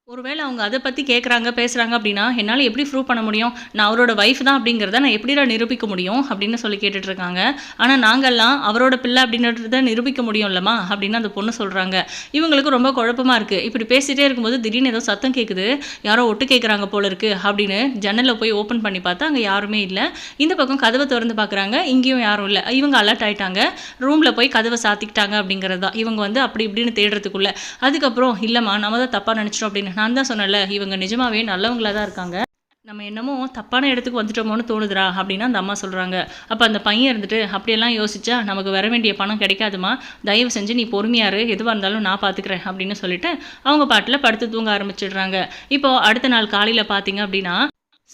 Speaker 1: ஒருவேளை அவங்க அதை பற்றி கேட்குறாங்க பேசுகிறாங்க அப்படின்னா என்னால் எப்படி ப்ரூவ் பண்ண முடியும்? நான் அவரோட ஒய்ஃப் தான் அப்படிங்கிறத நான் எப்படிடா நிரூபிக்க முடியும்? அப்படின்னு சொல்லி கேட்டுட்ருக்காங்க. ஆனால் நாங்கள்லாம் அவரோட பிள்ளை அப்படின்றத நிரூபிக்க முடியும் இல்லம்மா? அப்படின்னு அந்த பொண்ணு சொல்கிறாங்க இவங்களுக்கு ரொம்ப குழப்பமா இருக்குது இப்படி பேசிகிட்டே இருக்கும்போது திடீர்னு ஏதோ சத்தம் கேட்குது யாரோ ஒட்டு கேட்குறாங்க போல இருக்கு அப்படின்னு ஜன்னலில் போய் ஓப்பன் பண்ணி பார்த்தா அங்கே யாருமே இல்லை. இந்த பக்கம் கதவை திறந்து பார்க்குறாங்க இங்கேயும் யாரும் இல்லை. இவங்க அலர்ட் ஆகிட்டாங்க ரூமில் போய் கதவை சாத்திக்கிட்டாங்க அப்படிங்கிறது தான் இவங்க வந்து அப்படி இப்படின்னு தேடுறதுக்குள்ளே. அதுக்கப்புறம் இல்லைம்மா நம்ம தான் தப்பாக நினச்சிட்டோம் அப்படின்னு நான் தான் சொன்னேன்ல இவங்க நிஜமாவே நல்லவங்களாக தான் இருக்காங்க. நம்ம என்னமோ தப்பான இடத்துக்கு வந்துட்டோமோன்னு தோணுதுடா அப்படின்னு அந்த அம்மா சொல்கிறாங்க அப்போ அந்த பையன் இருந்துட்டு அப்படியெல்லாம் யோசிச்சா நமக்கு வர வேண்டிய பணம் கிடைக்காதுமா? தயவு செஞ்சு நீ பொறுமையாரு எதுவாக இருந்தாலும் நான் பார்த்துக்கிறேன் அப்படின்னு சொல்லிட்டு அவங்க பாட்டில் படுத்து தூங்க ஆரம்பிச்சிடுறாங்க. இப்போது அடுத்த நாள் காலையில் பார்த்தீங்க அப்படின்னா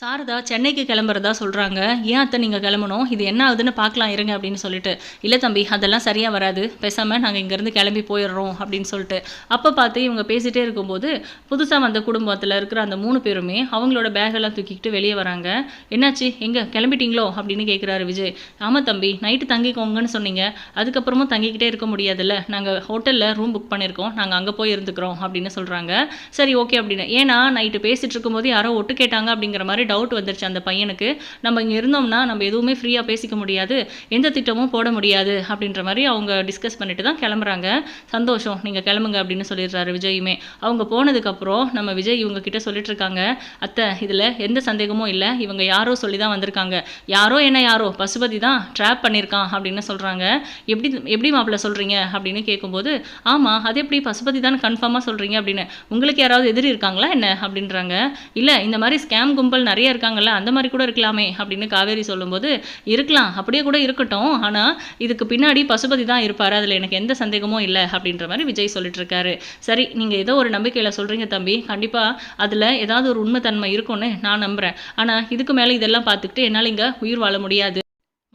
Speaker 1: சாரதா சென்னைக்கு கிளம்புறதா சொல்கிறாங்க ஏன் அத்தை நீங்கள் கிளம்பணும்? இது என்ன ஆகுதுன்னு பார்க்கலாம் இருங்க அப்படின்னு சொல்லிட்டு. இல்லை தம்பி அதெல்லாம் சரியாக வராது. பேசாமல் நாங்கள் இங்கேருந்து கிளம்பி போயிடுறோம் அப்படின்னு சொல்லிட்டு. அப்போ பார்த்து இவங்க பேசிகிட்டே இருக்கும்போது புதுசாக வந்த குடும்பத்தில் இருக்கிற அந்த மூணு பேருமே அவங்களோட பேகெல்லாம் தூக்கிக்கிட்டு வெளியே வராங்க. என்னாச்சு? எங்கே? கிளம்பிட்டீங்களோ? அப்படின்னு கேட்குறாரு விஜய். ஆமாம் தம்பி நைட்டு தங்கிக்கோங்கன்னு சொன்னீங்க. அதுக்கப்புறமும் தங்கிக்கிட்டே இருக்க முடியாதுல்ல. நாங்கள் ஹோட்டலில் ரூம் புக் பண்ணியிருக்கோம் நாங்கள் அங்கே போய் இருந்துக்கிறோம் அப்படின்னு சொல்கிறாங்க சரி ஓகே அப்படின்னு. ஏன்னா நைட்டு பேசிகிட்டு இருக்கும்போது யாரோ ஒட்டு கேட்டாங்க அப்படிங்கிற மாதிரி டவுட் வந்துருச்சு அந்த பையனுக்கு. நம்ம இங்கே இருந்தோம்னா நம்ம எதுவுமே ஃப்ரீயாக பேசிக்க முடியாது. எந்த திட்டமும் போட முடியாது அப்படின்ற மாதிரி அவங்க டிஸ்கஸ் பண்ணிட்டு தான் கிளம்புறாங்க. சந்தோஷம் நீங்கள் கிளம்புங்க அப்படின்னு சொல்லிடுறாரு விஜயுமே. அவங்க போனதுக்கப்புறம் நம்ம விஜய் இவங்க கிட்ட சொல்லிட்டு இருக்காங்க. அத்தை இதில் எந்த சந்தேகமும் இல்லை. இவங்க யாரோ சொல்லி தான் வந்திருக்காங்க. யாரோ என்ன யாரோ பசுபதி தான் ட்ராப் பண்ணியிருக்கான் அப்படின்னு சொல்கிறாங்க எப்படி எப்படி மாப்பிள்ள சொல்கிறீங்க அப்படின்னு கேட்கும்போது ஆமாம் அது எப்படி பசுபதி தான் கன்ஃபார்மாக சொல்கிறீங்க அப்படின்னு. உங்களுக்கு யாராவது எதிரி இருக்காங்களா என்ன அப்படின்றாங்க. இல்லை இந்த மாதிரி ஸ்கேம் கும்பல் நிறைய நிறைய இருக்காங்கல்ல அந்த மாதிரி கூட இருக்கலாமே அப்படின்னு காவேரி சொல்லும்போது இருக்கலாம் அப்படியே கூட இருக்கட்டும் ஆனால் இதுக்கு பின்னாடி பசுபதி தான் இருப்பார் அதில் எனக்கு எந்த சந்தேகமும் இல்லை அப்படின்ற மாதிரி விஜய் சொல்லிட்டு இருக்காரு சரி நீங்கள் ஏதோ ஒரு நம்பிக்கையில் சொல்கிறீங்க தம்பி கண்டிப்பாக அதில் ஏதாவது ஒரு உண்மைத்தன்மை இருக்கும்னு நான் நம்புகிறேன் ஆனால் இதுக்கு மேலே இதெல்லாம் பார்த்துக்கிட்டு என்னால் இங்கே உயிர் வாழ முடியாது.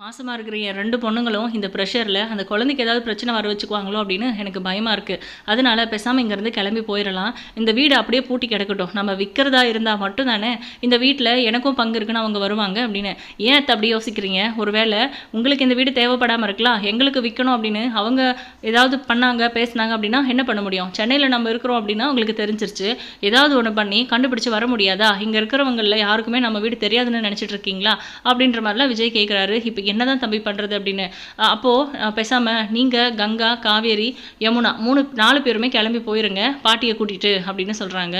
Speaker 1: மாசமாக இருக்கிற என் ரெண்டு பொண்ணுங்களும் இந்த ப்ரெஷரில் அந்த குழந்தைக்கு ஏதாவது பிரச்சனை வர வச்சுக்குவாங்களோ அப்படின்னு எனக்கு பயமாக இருக்குது அதனால பேசாமல் இங்கேருந்து கிளம்பி போயிடலாம். இந்த வீடு அப்படியே பூட்டி கிடக்கட்டும். நம்ம விற்கிறதா இருந்தால் மட்டும் தானே இந்த வீட்டில் எனக்கும் பங்கு இருக்குன்னு அவங்க வருவாங்க அப்படின்னு. ஏன் அத்தை அப்படி யோசிக்கிறீங்க? ஒருவேளை உங்களுக்கு இந்த வீடு தேவைப்படாமல் இருக்கலாம். எங்களுக்கு விற்கணும் அப்படின்னு அவங்க ஏதாவது பண்ணாங்க பேசினாங்க அப்படின்னா என்ன பண்ண முடியும்? சென்னையில் நம்ம இருக்கிறோம் அப்படின்னா உங்களுக்கு தெரிஞ்சிருச்சு. ஏதாவது ஒன்று பண்ணி கண்டுபிடிச்சு வர முடியாதா? இங்கே இருக்கிறவங்களில் யாருக்குமே நம்ம வீடு தெரியாதுன்னு நினச்சிட்டு இருக்கீங்களா? அப்படின்ற மாதிரிலாம் விஜய் கேட்குறாரு இப்போ என்னதான் தம்பி பண்ணுறது அப்படின்னு? அப்போது பேசாமல் நீங்கள் கங்கா காவேரி யமுனா மூணு நாலு பேருமே கிளம்பி போயிருங்க. பாட்டியை கூட்டிட்டு அப்படின்னு சொல்கிறாங்க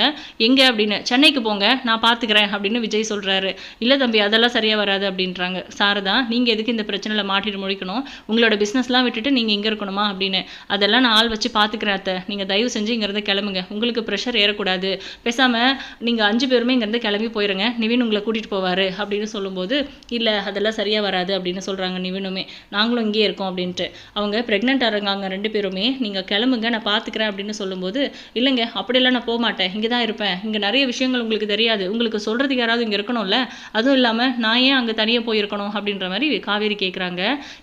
Speaker 1: எங்கே அப்படின்னு? சென்னைக்கு போங்க. நான் பார்த்துக்கிறேன் அப்படின்னு விஜய் சொல்கிறாரு இல்லை தம்பி அதெல்லாம் சரியாக வராது அப்படின்றாங்க. சாரதா நீங்கள் எதுக்கு இந்த பிரச்சனையில் மாட்டிட்டு முடிக்கணும்? உங்களோட பிஸ்னஸ்லாம் விட்டுட்டு நீங்கள் இங்கே இருக்கணுமா அப்படின்னு? அதெல்லாம் நான் ஆள் வச்சு பார்த்துக்கிறேன் அத்தை. நீங்கள் தயவு செஞ்சு இங்கேருந்து கிளம்புங்க. உங்களுக்கு ப்ரெஷர் ஏறக்கூடாது. பேசாமல் நீங்கள் அஞ்சு பேருமே இங்கேருந்து கிளம்பி போயிருங்க. நிவின் உங்களை கூட்டிகிட்டு போவார் அப்படின்னு சொல்லும்போது இல்லை அதெல்லாம் சரியாக வராது அப்படின்னு சொல்றாங்க நிவினுமே நாங்களும் இங்கேயே இருக்கோம் அப்படின்ட்டு. அவங்க ப்ரெக்னென்ட் இருக்காங்க ரெண்டு பேருமே நீங்க கிளம்புங்க நான் பார்த்துக்கிறேன் அப்படின்னு சொல்லும்போது இல்லைங்க அப்படியெல்லாம் நான் போக மாட்டேன் இங்கே தான் இருப்பேன். இங்க நிறைய விஷயங்கள் உங்களுக்கு தெரியாது. உங்களுக்கு சொல்றதுக்கு யாராவது இங்க இருக்கணும்ல அதுவும் இல்லாம நான் ஏன் அங்க தனியாக போயிருக்கணும்? அப்படின்ற மாதிரி காவேரி கேட்குறாங்க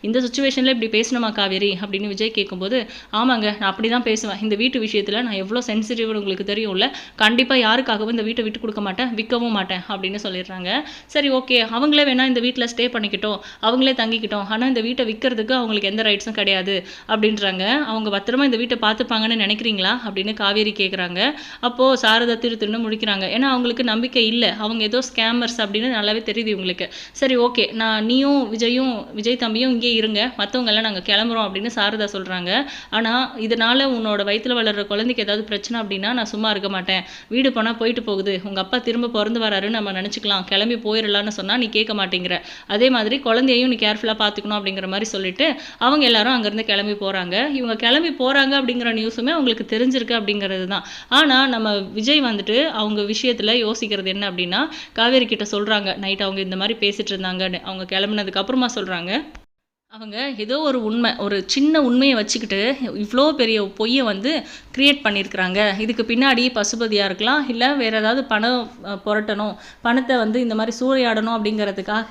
Speaker 1: இந்த சுச்சுவேஷன்ல இப்படி பேசணுமா காவேரி? அப்படின்னு விஜய் கேட்கும்போது ஆமாங்க நான் அப்படி தான் பேசுவேன். இந்த வீட்டு விஷயத்துல நான் எவ்வளோ சென்சிட்டிவ்னு உங்களுக்கு தெரியும்ல கண்டிப்பா யாருக்காகவும் இந்த வீட்டை விட்டு கொடுக்க மாட்டேன் விற்கவும் மாட்டேன் அப்படின்னு சொல்லிடுறாங்க. சரி ஓகே அவங்களே வேணா இந்த வீட்டில் ஸ்டே பண்ணிக்கிட்டோம். அவங்களே தங்கிக்கிட்டோம். ஆனால் இந்த வீட்டை விற்கிறதுக்கு அவங்களுக்கு எந்த ரைட்ஸும் கிடையாது. அப்படின்றாங்க. அவங்க பத்திரமா இந்த வீட்டை பார்த்துப்பாங்கன்னு நினைக்கிறீங்களா? அப்படின்னு காவேரி கேட்குறாங்க அப்போது சாரதா திரு திருன்னு முடிக்கிறாங்க ஏன்னா அவங்களுக்கு நம்பிக்கை இல்லை. அவங்க ஏதோ ஸ்கேமர்ஸ் அப்படின்னு நல்லாவே தெரியுது இவங்களுக்கு. சரி ஓகே நான் நீயும் விஜயும் விஜய் தம்பியும் இங்கே இருங்க. மற்றவங்கெல்லாம் நாங்கள் கிளம்புறோம் அப்படின்னு சாரதா சொல்கிறாங்க ஆனால் இதனால் உன்னோட வயிற்றில் வளர்கிற குழந்தைக்கு ஏதாவது பிரச்சனை அப்படின்னா நான் சும்மா இருக்க மாட்டேன். வீடு போனால் போயிட்டு போகுது. உங்கள் அப்பா திரும்ப பிறந்து வராருன்னு நம்ம நினச்சிக்கலாம். கிளம்பி போயிடலான்னு சொன்னால் நீ கேட்க மாட்டேங்கிற. அதே மாதிரி குழந்தையையும் நீ கேர்ஃபுல்லாக பார்த்துக்கணும் அப்படிங்கிற மாதிரி சொல்லிட்டு அவங்க எல்லாரும் அங்கேருந்து கிளம்பி போகிறாங்க இவங்க கிளம்பி போகிறாங்க அப்படிங்கிற நியூஸுமே அவங்களுக்கு தெரிஞ்சிருக்கு அப்படிங்கிறது தான் ஆனால் நம்ம விஜய் வந்துட்டு அவங்க விஷயத்தில் யோசிக்கிறது என்ன அப்படின்னா காவேரி கிட்ட சொல்கிறாங்க நைட் அவங்க இந்த மாதிரி பேசிட்டு இருந்தாங்கன்னு. அவங்க கிளம்புனதுக்கு அப்புறமா சொல்கிறாங்க அவங்க ஏதோ ஒரு உண்மை ஒரு சின்ன உண்மையை வச்சுக்கிட்டு இவ்வளோ பெரிய பொய்யை வந்து கிரியேட் பண்ணியிருக்கிறாங்க இதுக்கு பின்னாடி பசுபதியாக இருக்கலாம் இல்லை வேறு ஏதாவது பணம் புரட்டணும் பணத்தை வந்து இந்த மாதிரி சூறையாடணும் அப்படிங்கிறதுக்காக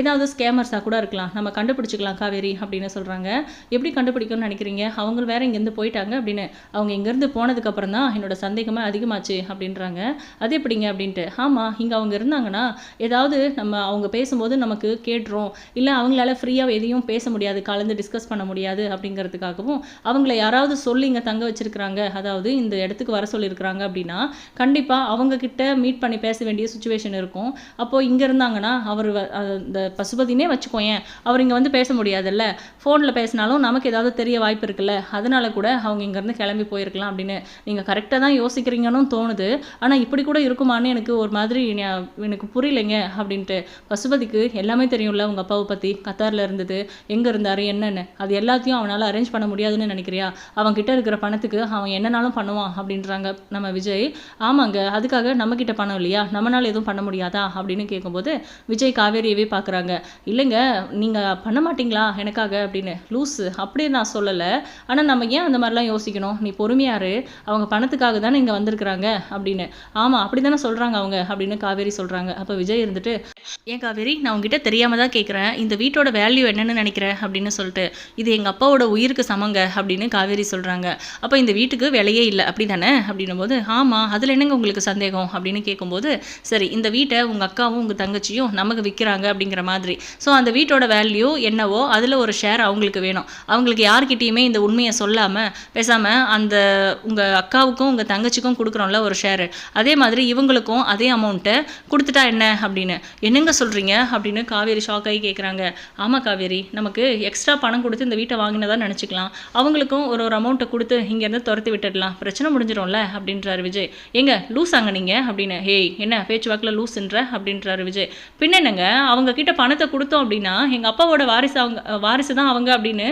Speaker 1: ஏதாவது ஸ்கேமர்ஸாக கூட இருக்கலாம். நம்ம கண்டுபிடிச்சிக்கலாம் காவேரி அப்படின்னு சொல்கிறாங்க எப்படி கண்டுபிடிக்கணும்னு நினைக்கிறீங்க? அவங்க வேறு இங்கேருந்து போயிட்டாங்க அப்படின்னு. அவங்க இங்கேருந்து போனதுக்கப்புறம் தான் என்னோட சந்தேகமே அதிகமாச்சு அப்படின்றாங்க. அது எப்படிங்க அப்படின்ட்டு. ஆமாம் இங்கே அவங்க இருந்தாங்கன்னா ஏதாவது நம்ம அவங்க பேசும்போது நமக்கு கேட்டுரும். இல்லை அவங்களால ஃப்ரீயாக எதையும் பேச முடியாது கலந்து டிஸ்கஸ் பண்ண முடியாது அப்படிங்கிறதுக்காகவும் அவங்கள யாராவது சொல்லி இங்கே தங்க வச்சுருக்கிறாங்க. அதாவது இந்த இடத்துக்கு வர சொல்லியிருக்கிறாங்க அப்படின்னா கண்டிப்பாக அவங்க கிட்ட மீட் பண்ணி பேச வேண்டிய சுச்சுவேஷன் இருக்கும். அப்போ இங்கே இருந்தாங்கன்னா அவர் அந்த பசுபதினே வச்சுக்கோயேன். அவர் இங்கே வந்து பேச முடியாதுல்ல. ஃபோனில் பேசினாலும் நமக்கு ஏதாவது தெரிய வாய்ப்பு இருக்குல்ல. அதனால கூட அவங்க இங்கேருந்து கிளம்பி போயிருக்கலாம் அப்படின்னு. நீங்கள் கரெக்டாக தான் யோசிக்கிறீங்கன்னு தோணுது. ஆனால் இப்படி கூட இருக்குமான்னு எனக்கு ஒரு மாதிரி எனக்கு புரியலைங்க அப்படின்ட்டு. பசுபதிக்கு எல்லாமே தெரியும்ல உங்கள் அப்பாவை பற்றி கத்தாரில் இருந்தது எங்கே இருந்தார் என்னன்னு. அது எல்லாத்தையும் அவனால் அரேஞ்ச் பண்ண முடியாதுன்னு நினைக்கிறியா? அவன்கிட்ட இருக்கிற பணத்துக்கு அவன் என்னனாலும் பண்ணுவான் அப்படின்றாங்க நம்ம விஜய். ஆமாங்க அதுக்காக நம்ம கிட்ட பணம் இல்லையா? நம்மளால எதுவும் பண்ண முடியாதா? அப்படின்னு கேட்கும்போது விஜய் காவேரியவே பார்க்குறாங்க இல்லைங்க நீங்கள் பண்ண மாட்டீங்களா எனக்காக அப்படின்னு. லூஸு அப்படியே நான் சொல்லலை. ஆனால் நம்ம ஏன் அந்த மாதிரிலாம் யோசிக்கணும்? நீ பொறுமையாரு அவங்க பணத்துக்காக தானே இங்கே வந்திருக்கிறாங்க அப்படின்னு. ஆமாம் அப்படி தானே சொல்கிறாங்க அவங்க அப்படின்னு காவேரி சொல்கிறாங்க அப்போ விஜய் இருந்துட்டு ஏன் காவேரி நான் உங்ககிட்ட தெரியாம தான் கேட்குறேன் இந்த வீட்டோட வேல்யூ என்னன்னு நினைக்கிறேன் அப்படின்னு சொல்லிட்டு இது எங்கள் அப்பாவோட உயிருக்கு சமங்க அப்படின்னு காவேரி சொல்கிறாங்க அப்போ இந்த வீட்டு வீட்டுக்கு விலையே இல்லை அப்படி தானே அப்படின்னும் போது ஆமாம் அதில் என்னங்க உங்களுக்கு சந்தேகம்? அப்படின்னு கேட்கும்போது சரி இந்த வீட்டை உங்கள் அக்காவும் உங்கள் தங்கச்சியும் நமக்கு விற்கிறாங்க அப்படிங்கிற மாதிரி. ஸோ அந்த வீட்டோட வேல்யூ என்னவோ அதில் ஒரு ஷேர் அவங்களுக்கு வேணும். அவங்களுக்கு யார்கிட்டயுமே இந்த உண்மையை சொல்லாமல் பேசாமல் அந்த உங்கள் அக்காவுக்கும் உங்கள் தங்கச்சிக்கும் கொடுக்குறோம்ல ஒரு ஷேரு அதே மாதிரி இவங்களுக்கும் அதே அமௌண்ட்டை கொடுத்துட்டா என்ன அப்படின்னு? என்னங்க சொல்கிறீங்க அப்படின்னு காவேரி ஷாக் ஆகி கேட்குறாங்க ஆமாம் காவேரி நமக்கு எக்ஸ்ட்ரா பணம் கொடுத்து இந்த வீட்டை வாங்கினதா நினச்சிக்கலாம். அவங்களுக்கும் ஒரு ஒரு அமௌண்ட்டை கொடுத்து இங்கேருந்து துரத்தி விட்டுடலாம். பிரச்சனை முடிஞ்சிடும்ல அப்படின்றாரு விஜய். எங்க லூஸ் அங்கே நீங்கள் அப்படின்னு. ஹேய் என்ன பேச்சுவாக்கில் லூஸ்ன்ற? அப்படின்றாரு விஜய். பின்னென்னங்க அவங்க கிட்ட பணத்தை கொடுத்தோம் அப்படின்னா எங்கள் அப்பாவோட வாரிசு அவங்க வாரிசு தான் அவங்க அப்படின்னு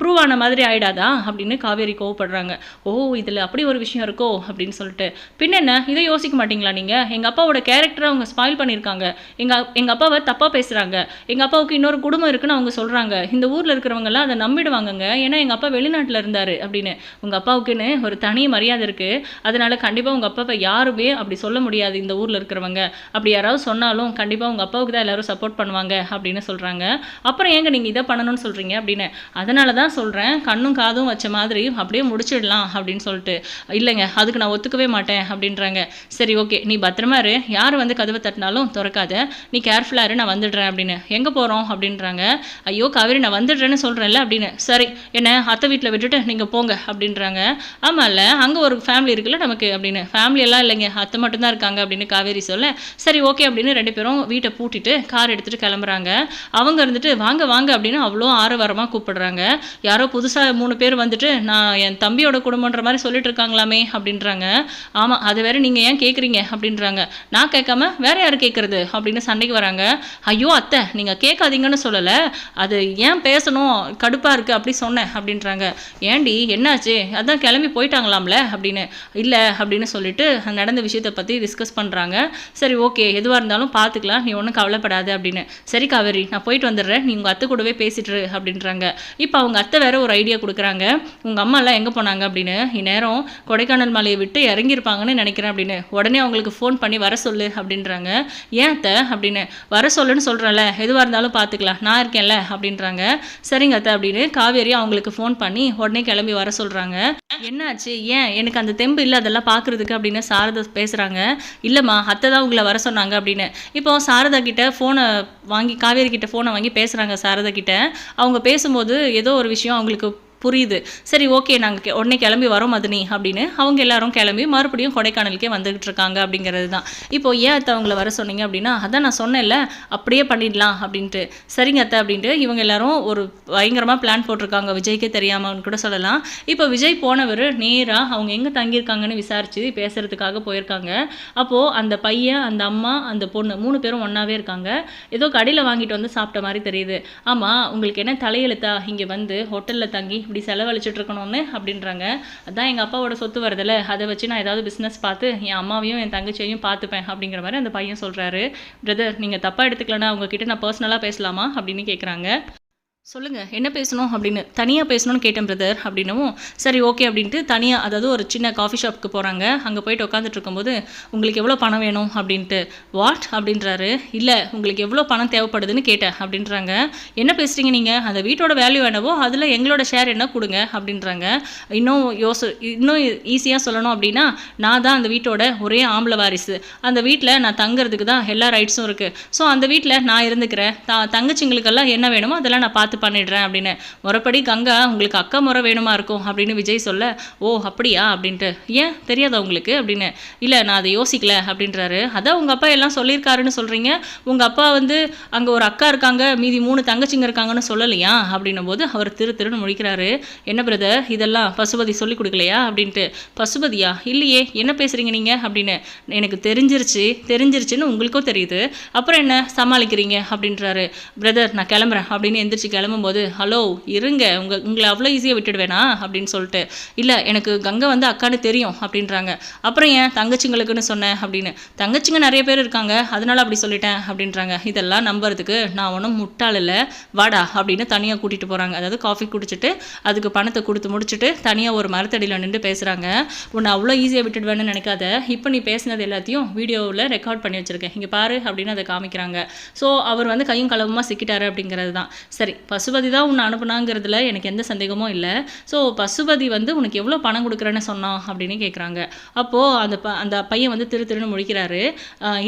Speaker 1: ப்ரூவ் ஆன மாதிரி ஆயிடாதா? அப்படின்னு காவேரி கோவப்படுறாங்க. ஓ இதில் அப்படி ஒரு விஷயம் இருக்கோ? அப்படின்னு சொல்லிட்டு. பின்னென்ன இதை யோசிக்க மாட்டீங்களா நீங்கள் எங்கள் அப்பாவோட கேரக்டரை அவங்க ஸ்பாயில் பண்ணியிருக்காங்க. எங்கள் எங்கள் அப்பாவை தப்பாக பேசுகிறாங்க எங்கள் அப்பாவுக்கு இன்னொரு குடும்பம் இருக்குன்னு அவங்க சொல்கிறாங்க இந்த ஊரில் இருக்கிறவங்கலாம் அதை நம்பிடுவாங்கங்க. ஏன்னா எங்கள் அப்பா வெளிநாட்டில் இருந்தார் அப்படின்னு. உங்கள் அப்பாவுக்குன்னு ஒரு தனி மரியாதை இருக்குது அதனால் கண்டிப்பாக உங்கள் அப்பாவை யாருமே அப்படி சொல்ல முடியாது இந்த ஊரில் இருக்கிறவங்க. அப்படி யாராவது சொன்னாலும் கண்டிப்பாக உங்கள் அப்பாவுக்கு தான் எல்லோரும் சப்போர்ட் பண்ணுவாங்க அப்படின்னு சொல்கிறாங்க அப்புறம் ஏங்க நீங்கள் இதை பண்ணணும்னு சொல்கிறீங்க அப்படின்னு. அதனால தான் சொல்கிறேன் கண்ணும் காதும் வச்ச மாதிரி அப்படியே முடிச்சிடலாம் அப்படின்னு சொல்லிட்டு. இல்லைங்க அதுக்கு நான் ஒத்துக்கவே மாட்டேன் அப்படின்றாங்க. சரி ஓகே. நீ பத்திரமா இரு. யார் வந்து கதவை தட்டினாலும் திறக்காத. நீ கேர்ஃபுல்லாக இரு நான் வந்துடுறேன் அப்படின்னு. எங்கே போகிறோம் அப்படின்றாங்க. ஐயோ காவேரி நான் வந்துடுறேன்னு சொல்கிறேன்ல அப்படின்னு. சரி என்ன அத்தை வீட்டில் விட்டுட்டு நீங்கள் போங்க அப்படின்றாங்க. ஆமாம்ல அங்கே ஒரு ஃபேமிலி இருக்குல்ல நமக்கு அப்படின்னு. ஃபேமிலி எல்லாம் இல்லைங்க அத்தை மட்டும்தான் இருக்காங்க அப்படின்னு காவேரி சொல்ல சரி ஓகே அப்படின்னு ரெண்டு பேரும் வீட்டை பூட்டிட்டு கார் எடுத்துகிட்டு கிளம்புறாங்க. அவங்க இருந்துட்டு வாங்க வாங்க அப்படின்னு அவ்வளோ ஆரவாரமாக கூப்பிடுறாங்க. யாரோ புதுசாக மூணு பேர் வந்துட்டு நான் என் தம்பியோட குடும்பன்ற மாதிரி சொல்லிட்டு இருக்காங்களாமே அப்படின்றாங்க. ஆமாம் அது வேற நீங்கள் ஏன் கேட்குறீங்க அப்படின்றாங்க. நான் கேட்காம வேற யார் கேட்குறது அப்படின்னு சண்டைக்கு வராங்க. ஐயோ அத்தை நீங்கள் கேட்காதீங்கன்னு சொல்லலை. அது ஏன் பேசணும் கடுப்பாக இருக்குது அப்படி சொன்னேன் அப்படின்றாங்க. ஏண்டி என்னாச்சு? அதான் கிளம்பி போயிட்டாங்களாம்ல அப்படின்னு. இல்லை அப்படின்னு சொல்லிட்டு நடந்த விஷயத்தை பற்றி டிஸ்கஸ் பண்ணுறாங்க சரி ஓகே எதுவாக இருந்தாலும் பார்த்துக்கலாம் நீ ஒன்றும் கவலைப்படாது அப்படின்னு. சரி காவேரி நான் போயிட்டு வந்துடுறேன். நீ உங்கள் அத்தை கூடவே பேசிட்டுரு அப்படின்றாங்க. இப்போ அவங்க அத்தை வேற ஒரு ஐடியா கொடுக்குறாங்க. உங்கள் அம்மா எல்லாம் எங்கே போனாங்க அப்படின்னு. இந்நேரம் கொடைக்கானல் மலையை விட்டு இறங்கியிருப்பாங்கன்னு நினைக்கிறேன் அப்படின்னு. உடனே அவங்களுக்கு ஃபோன் பண்ணி வர சொல்லு அப்படின்றாங்க. ஏன் அத்தை அப்படின்னு. வர சொல்லுன்னு சொல்கிறேன்ல எதுவாக இருந்தாலும் பார்த்துக்கலாம் நான் இருக்கேன்ல அப்படின்றாங்க. சரிங்க அத்தை அப்படின்னு காவேரி அவங்களுக்கு ஃபோன் பண்ணி உடனே கிளம்பி வர சொல்கிறாங்க என்னாச்சு? ஏன்? எனக்கு அந்த தெம்பு இல்லை அதெல்லாம் பார்க்குறதுக்கு அப்படின்னு சாரதா பேசுகிறாங்க இல்லைம்மா அத்தை தான் உங்களை வர சொன்னாங்க அப்படின்னு. இப்போ சாரதா கிட்ட ஃபோனை வாங்கி காவேரி கிட்ட ஃபோனை வாங்கி பேசுகிறாங்க சாரதா கிட்ட. அவங்க பேசும்போது ஏதோ ஒரு விஷயம் அவங்களுக்கு புரியுது. சரி ஓகே நாங்கள் உடனே கிளம்பி வரோம் மதினி அப்படின்னு அவங்க எல்லாரும் கிளம்பி மறுபடியும் கொடைக்கானலுக்கே வந்துகிட்டு இருக்காங்க அப்படிங்கிறது தான். இப்போ ஏன் அத்தை அவங்கள வர சொன்னீங்க அப்படின்னா அதான் நான் சொன்னேன்ல அப்படியே பண்ணிடலாம் அப்படின்ட்டு. சரிங்க அத்தை அப்படின்ட்டு இவங்க எல்லாரும் ஒரு பயங்கரமாக பிளான் போட்டிருக்காங்க. விஜய்க்கே தெரியாமன்னு கூட சொல்லலாம். இப்போ விஜய் போனவர் நேராக அவங்க எங்கே தங்கியிருக்காங்கன்னு விசாரித்து பேசுறதுக்காக போயிருக்காங்க. அப்போது அந்த பையன் அந்த அம்மா அந்த பொண்ணு மூணு பேரும் ஒன்றாவே இருக்காங்க. ஏதோ கடையில் வாங்கிட்டு வந்து சாப்பிட்ட மாதிரி தெரியுது. ஆமாம் உங்களுக்கு என்ன தலையெழுத்தா? இங்கே வந்து ஹோட்டலில் தங்கி இப்படி செலவழிச்சிட்டு இருக்கணும்னு அப்படின்றாங்க. அதான் எங்கள் அப்பாவோட சொத்து வருதுல்ல அதை வச்சு நான் ஏதாவது பிஸ்னஸ் பார்த்து என் அம்மாவையும் என் தங்கச்சியையும் பார்த்துப்பேன் அப்படிங்கிற மாதிரி அந்த பையன் சொல்கிறாரு பிரதர் நீங்கள் தப்பாக எடுத்துக்கலன்னா அவங்கக்கிட்ட நான் பர்சனலாக பேசலாமா அப்படின்னு கேட்குறாங்க சொல்லுங்கள் என்ன பேசணும் அப்படின்னு. தனியாக பேசணும்னு கேட்டேன் பிரதர் அப்படின்னவும் சரி ஓகே அப்படின்ட்டு தனியாக அதாவது ஒரு சின்ன காஃபி ஷாப்புக்கு போகிறாங்க அங்கே போயிட்டு உட்காந்துட்டு இருக்கும்போது உங்களுக்கு எவ்வளோ பணம் வேணும்? அப்படின்ட்டு. வாட் அப்படின்றாரு. இல்லை உங்களுக்கு எவ்வளோ பணம் தேவைப்படுதுன்னு கேட்டேன் அப்படின்றாங்க. என்ன பேசுகிறீங்க நீங்கள் அந்த வீட்டோட வேல்யூ என்னவோ அதில் எங்களோட ஷேர் என்ன கொடுங்க? அப்படின்றாங்க. இன்னும் யோசி இன்னும் ஈஸியாக சொல்லணும் அப்படின்னா நான் தான் அந்த வீட்டோட ஒரே ஆம்பளை வாரிசு. அந்த வீட்டில் நான் தங்குறதுக்கு தான் எல்லா ரைட்ஸும் இருக்குது ஸோ அந்த வீட்டில் நான் இருந்துக்கிறேன். த தங்கச்சிங்களுக்கெல்லாம் என்ன வேணுமோ அதெல்லாம் நான் பார்த்து பண்ணிடுறேன் அப்படின்னு. முறைப்படி கங்கா உங்களுக்கு அக்கா முறை வேணுமா இருக்கும்? அப்படின்னு விஜய் சொல்ல ஓ அப்படியா? அப்படின்ட்டு. ஏன்? தெரியாதா உங்களுக்கு? அப்படின்னு. இல்லை நான் அதை யோசிக்கல அப்படின்றாரு. அதான் உங்கள் அப்பா எல்லாம் சொல்லியிருக்காருன்னு சொல்கிறீங்க உங்கள் அப்பா வந்து அங்கே ஒரு அக்கா இருக்காங்க மீதி மூணு தங்கச்சிங்க இருக்காங்கன்னு சொல்லலையா? அப்படின்னும் போது அவர் திரு திருன்னு முடிக்கிறாரு என்ன பிரதர் இதெல்லாம் பசுபதி சொல்லி கொடுக்கலையா? அப்படின்ட்டு. பசுபதியா? இல்லையே என்ன பேசுகிறீங்க நீங்கள் அப்படின்னு. எனக்கு தெரிஞ்சிருச்சு தெரிஞ்சிருச்சுன்னு உங்களுக்கும் தெரியுது. அப்புறம் என்ன சமாளிக்கிறீங்க? அப்படின்றாரு. பிரதர் நான் கிளம்புறேன் அப்படின்னு எந்திரிச்சு கிளம்பும்போது ஹலோ இருங்க உங்கள் உங்களை அவ்வளோ ஈஸியாக விட்டுடுவேனா? அப்படின்னு சொல்லிட்டு இல்லை எனக்கு கங்கை வந்து அக்கான்னு தெரியும் அப்படின்றாங்க. அப்புறம் ஏன் தங்கச்சிங்களுக்குன்னு சொன்னேன் அப்படின்னு தங்கச்சிங்க நிறைய பேர் இருக்காங்க அதனால் அப்படி சொல்லிட்டேன் அப்படின்றாங்க. இதெல்லாம் நம்புறதுக்கு நான் ஒன்றும் முட்டாள் இல்லை வாடா அப்படின்னு தனியாக கூட்டிகிட்டு போகிறாங்க அதாவது காஃபி குடிச்சிட்டு அதுக்கு பணத்தை கொடுத்து முடிச்சுட்டு தனியாக ஒரு மரத்தடியில் நின்று பேசுகிறாங்க உன்னை அவ்வளோ ஈஸியாக விட்டுடுவேன்னு நினைக்காத இப்போ நீ பேசினது எல்லாத்தையும் வீடியோவில் ரெக்கார்ட் பண்ணி வச்சுருக்கேன். இங்கே பாரு அப்படின்னு அதை காமிக்கிறாங்க. ஸோ அவர் வந்து கையும் களவுமா சிக்கிட்டாரு அப்படிங்கிறது தான். சரி பசுபதி தான் உன்னை அனுப்புனாங்கிறதுல எனக்கு எந்த சந்தேகமும் இல்லை. ஸோ பசுபதி வந்து உனக்கு எவ்வளோ பணம் கொடுக்குறேன்னு சொன்னான் அப்படின்னு கேட்குறாங்க அப்போது அந்த ப அந்த பையன் வந்து திரு திருன்னு முழிக்கிறாரு.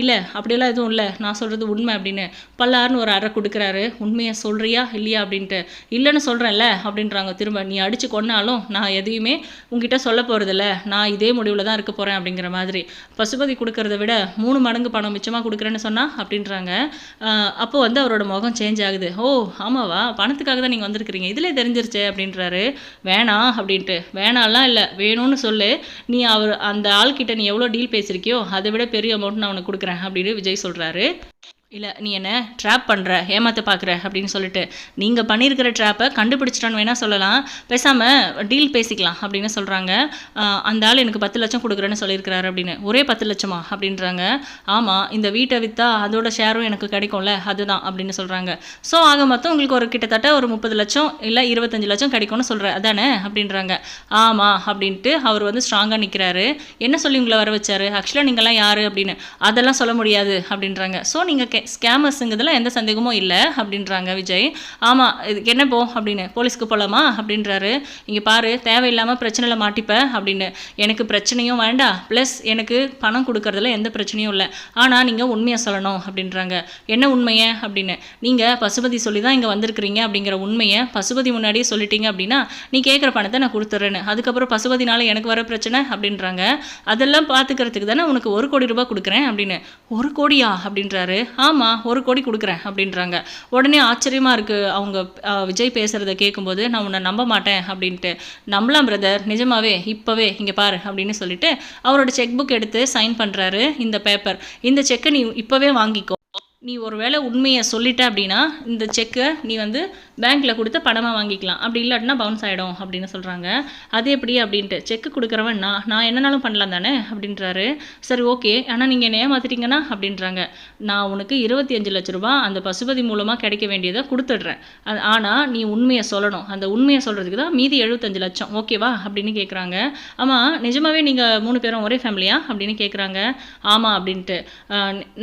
Speaker 1: இல்லை அப்படியெல்லாம் எதுவும் இல்லை. நான் சொல்கிறது உண்மை அப்படின்னு பல்லாருன்னு ஒரு அறை கொடுக்குறாரு. உண்மையை சொல்கிறியா இல்லையா? அப்படின்ட்டு. இல்லைன்னு சொல்கிறேன்ல அப்படின்றாங்க. திரும்ப நீ அடித்து கொன்னாலும் நான் எதையுமே உங்ககிட்ட சொல்ல போகிறதில்ல நான் இதே முடிவில் தான் இருக்க போகிறேன் அப்படிங்கிற மாதிரி. பசுபதி கொடுக்கறத விட மூணு மடங்கு பணம் மிச்சமாக கொடுக்குறேன்னு சொன்னால் அப்படின்றாங்க. அப்போ வந்து அவரோட முகம் சேஞ்ச் ஆகுது. ஓ ஆமாவா? பணத்துக்காக தான் நீங்கள் வந்திருக்கிறீங்க. இதிலே தெரிஞ்சிருச்சு அப்படின்றாரு. வேணாம் அப்படின்ட்டு. வேணாம்லாம் இல்லை. வேணும்னு சொல்லு. நீ அவர் அந்த ஆள்கிட்ட நீ எவ்வளோ டீல் பேசியிருக்கியோ அதை விட பெரிய அமௌண்ட் நான் உனக்கு கொடுக்குறேன் அப்படின்னு விஜய் சொல்கிறாரு இல்லை நீ என்ன ட்ராப் பண்ணுற ஏமாற்ற பார்க்குற அப்படின்னு சொல்லிட்டு. நீங்கள் பண்ணியிருக்கிற ட்ராப்பை கண்டுபிடிச்சிட்டான்னு வேணால் சொல்லலாம். பேசாமல் டீல் பேசிக்கலாம் அப்படின்னு சொல்கிறாங்க அந்த ஆள் எனக்கு பத்து லட்சம் கொடுக்குறேன்னு சொல்லியிருக்கிறாரு அப்படின்னு. ஒரே பத்து லட்சமா அப்படின்றாங்க. ஆமாம் இந்த வீட்டை விற்றா அதோட ஷேரும் எனக்கு கிடைக்கும்ல அதுதான் அப்படின்னு சொல்கிறாங்க ஸோ ஆக மொத்தம் உங்களுக்கு ஒரு கிட்டத்தட்ட ஒரு முப்பது லட்சம் இல்லை இருபத்தஞ்சு லட்சம் கிடைக்கும்னு சொல்கிறேன் அதானே அப்படின்றாங்க. ஆமாம் அப்படின்ட்டு அவர் வந்து ஸ்ட்ராங்காக நிற்கிறாரு என்ன சொல்லி உங்களை வர வச்சாரு? ஆக்சுவலாக நீங்கள்லாம் யார் அப்படின்னு. அதெல்லாம் சொல்ல முடியாது அப்படின்றாங்க. ஸோ நீங்கள் ஸ்கே ஸ்கேமர்ஸுங்கிறதுல எந்த சந்தேகமும் இல்லை அப்படின்றாங்க விஜய். ஆமாம் இதுக்கு என்ன போ அப்படின்னு போலீஸ்க்கு போகலாமா அப்படின்றாரு. இங்கே பாரு தேவையில்லாமல் பிரச்சனையில் மாட்டிப்பேன் அப்படின்னு. எனக்கு பிரச்சனையும் வேண்டாம் ப்ளஸ் எனக்கு பணம் கொடுக்கறதுல எந்த பிரச்சனையும் இல்லை. ஆனால் நீங்கள் உண்மையை சொல்லணும் அப்படின்றாங்க. என்ன உண்மையை அப்படின்னு? நீங்கள் பசுபதி சொல்லி தான் இங்கே வந்திருக்கிறீங்க அப்படிங்கிற உண்மையை பசுபதி முன்னாடியே சொல்லிட்டீங்க அப்படின்னா நீ கேட்குற பணத்தை நான் கொடுத்துட்றேன்னு அதுக்கப்புறம் பசுபதினால எனக்கு வர பிரச்சனை அப்படின்றாங்க. அதெல்லாம் பார்த்துக்கிறதுக்கு தானே உனக்கு ஒரு கோடி ரூபாய் கொடுக்குறேன் அப்படின்னு. ஒரு கோடியா அப்படின்றாரு. ஆமாம் ஒரு கோடி கொடுக்குறேன் அப்படின்றாங்க. உடனே ஆச்சரியமாக இருக்குது அவங்க விஜய் பேசுகிறத கேட்கும்போது நான் உன்னை நம்ப மாட்டேன் அப்படின்ட்டு. நம்பலாம் பிரதர் நிஜமாவே இப்போவே இங்கே பாரு அப்படின்னு சொல்லிட்டு அவரோட செக் புக் எடுத்து சைன் பண்ணுறாரு இந்த பேப்பர் இந்த செக்கை நீ இப்போவே வாங்கிக்கோ. நீ ஒரு வேளை உண்மையை சொல்லிட்ட அப்படின்னா இந்த செக்கை நீ வந்து பேங்க்கில் கொடுத்து பணமாக வாங்கிக்கலாம். அப்படி இல்லாட்டினா பவுன்ஸ் ஆகிடும் அப்படின்னு சொல்கிறாங்க அது எப்படி அப்படின்ட்டு செக்கு கொடுக்குறவன் நான். நான் என்னனாலும் பண்ணலாம் தானே? அப்படின்றாரு. சரி ஓகே ஆனால் நீங்கள் என்ன ஏமாத்திட்டீங்கன்னா? அப்படின்றாங்க. நான் உனக்கு இருபத்தி அஞ்சு லட்ச ரூபா அந்த பசுபதி மூலமாக கிடைக்க வேண்டியதை கொடுத்துட்றேன். அது ஆனால் நீ உண்மையை சொல்லணும். அந்த உண்மையை சொல்கிறதுக்கு தான் மீதி எழுபத்தஞ்சு லட்சம். ஓகேவா அப்படின்னு கேட்குறாங்க ஆமாம் நிஜமாகவே நீங்கள் மூணு பேரும் ஒரே ஃபேமிலியா அப்படின்னு கேட்குறாங்க ஆமாம் அப்படின்ட்டு.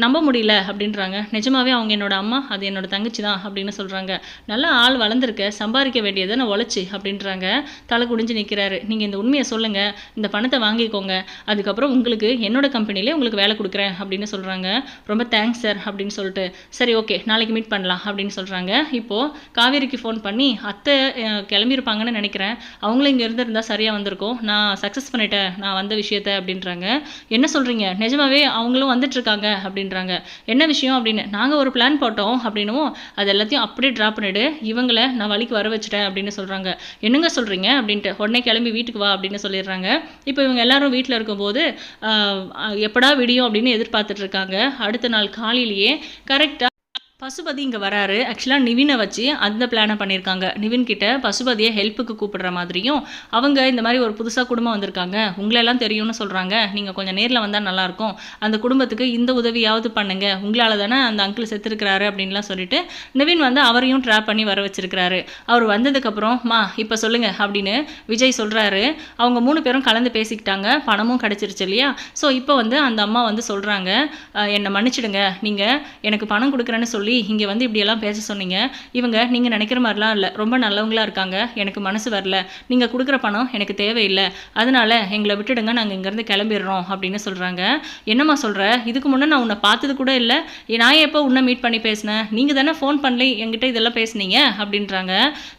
Speaker 1: நம்ப முடியல அப்படின்றாங்க. நிஜமாவே அவங்க என்னோட அம்மா அது என்னோட தங்கச்சி தான் அப்படின்னு சொல்கிறாங்க நல்லா ஆள் வளர்ந்துருக்க சம்பாதிக்க வேண்டியதை நான் உழைச்சி அப்படின்றாங்க. தலை குடிஞ்சு நிற்கிறாரு நீங்கள் இந்த உண்மையை சொல்லுங்கள் இந்த பணத்தை வாங்கிக்கோங்க. அதுக்கப்புறம் உங்களுக்கு என்னோட கம்பெனிலே உங்களுக்கு வேலை கொடுக்குறேன் அப்படின்னு சொல்கிறாங்க ரொம்ப தேங்க்ஸ் சார் அப்படின்னு சொல்லிட்டு சரி ஓகே நாளைக்கு மீட் பண்ணலாம் அப்படின்னு சொல்கிறாங்க இப்போது காவேரிக்கு ஃபோன் பண்ணி அத்தை கிளம்பியிருப்பாங்கன்னு நினைக்கிறேன். அவங்களும் இங்கே இருந்திருந்தால் சரியாக வந்திருக்கும். நான் சக்ஸஸ் பண்ணிட்டேன். நான் வந்த விஷயத்த அப்படின்றாங்க. என்ன சொல்கிறீங்க நிஜமாவே அவங்களும் வந்துட்டுருக்காங்க அப்படின்றாங்க. என்ன விஷயம் அப்படின்னு அப்படின்னு. நாங்கள் ஒரு பிளான் போட்டோம் அப்படின்னும் அது எல்லாத்தையும் அப்படியே ட்ராப் பண்ணிவிடு இவங்களை நான் வழிக்கு வர வச்சுட்டேன் அப்படின்னு சொல்கிறாங்க என்னங்க சொல்கிறீங்க அப்படின்ட்டு. உடனே கிளம்பி வீட்டுக்கு வா அப்படின்னு சொல்லிடுறாங்க. இப்போ இவங்க எல்லாரும் வீட்டில் இருக்கும்போது எப்படா விடியும் அப்படின்னு எதிர்பார்த்துட்டு இருக்காங்க. அடுத்த நாள் காலையிலேயே கரெக்டாக பசுபதி இங்கே வராரு. ஆக்சுவலாக நிவினை வச்சு அந்த பிளானை பண்ணியிருக்காங்க நிவின் கிட்ட பசுபதியை ஹெல்ப்புக்கு கூப்பிடுற மாதிரியும் அவங்க இந்த மாதிரி ஒரு புதுசாக குடும்பம் வந்திருக்காங்க. உங்களெல்லாம் தெரியும்னு சொல்கிறாங்க நீங்கள் கொஞ்சம் நேரில் வந்தால் நல்லாயிருக்கும். அந்த குடும்பத்துக்கு இந்த உதவியாவது பண்ணுங்க. உங்களால் தானே அந்த அங்கிள் செத்துருக்கிறாரு அப்படின்லாம் சொல்லிட்டு நிவின் வந்து அவரையும் ட்ராப் பண்ணி வர வச்சிருக்கிறாரு. அவர் வந்ததுக்கப்புறம் மா இப்போ சொல்லுங்க அப்படின்னு விஜய் சொல்கிறாரு அவங்க மூணு பேரும் கலந்து பேசிக்கிட்டாங்க. பணமும் கிடச்சிருச்சு இல்லையா? ஸோ இப்போ வந்து அந்த அம்மா வந்து சொல்கிறாங்க என்னை மன்னிச்சிடுங்க. நீங்கள் எனக்கு பணம் கொடுக்குறேன்னு சொல்லி சொல்லி இங்கே வந்து இப்படியெல்லாம் பேச சொன்னீங்க. இவங்க நீங்கள் நினைக்கிற மாதிரிலாம் இல்லை. ரொம்ப நல்லவங்களாக இருக்காங்க. எனக்கு மனசு வரல. நீங்கள் கொடுக்குற பணம் எனக்கு தேவையில்லை. அதனால் எங்களை விட்டுடுங்க. நாங்கள் இங்கேருந்து கிளம்பிடுறோம் அப்படின்னு சொல்கிறாங்க என்னம்மா சொல்கிற இதுக்கு முன்னே நான் உன்னை பார்த்தது கூட இல்லை. நான் எப்போ உன்னை மீட் பண்ணி பேசினேன்? நீங்கள் தானே ஃபோன் பண்ணல என்கிட்ட இதெல்லாம் பேசுனீங்க? அப்படின்றாங்க.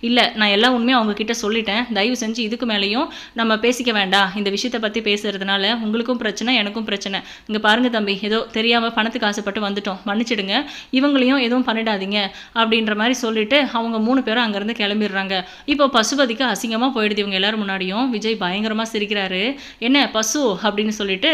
Speaker 1: இல்லை நான் எல்லா உண்மையும் அவங்கக்கிட்ட சொல்லிட்டேன். தயவு செஞ்சு இதுக்கு மேலேயும் நம்ம பேசிக்க வேண்டாம். இந்த விஷயத்தை பற்றி பேசுகிறதுனால உங்களுக்கும் பிரச்சனை எனக்கும் பிரச்சனை. இங்கே பாருங்கள் தம்பி. ஏதோ தெரியாமல் பணத்துக்கு ஆசைப்பட்டு வந்துட்டோம். மன்னிச்சிடுங்க. இவங்களையும் எதுவும் பண்ணிடாதீங்க அப்படின்ற மாதிரி சொல்லிட்டு அவங்க மூணு பேரும் அங்கேருந்து கிளம்பிடுறாங்க. இப்போ பசுபதிக்கு அசிங்கமாக போயிடுது இவங்க எல்லாரும் முன்னாடியும். விஜய் பயங்கரமாக சிரிக்கிறாரு. என்ன பசு அப்படின்னு சொல்லிட்டு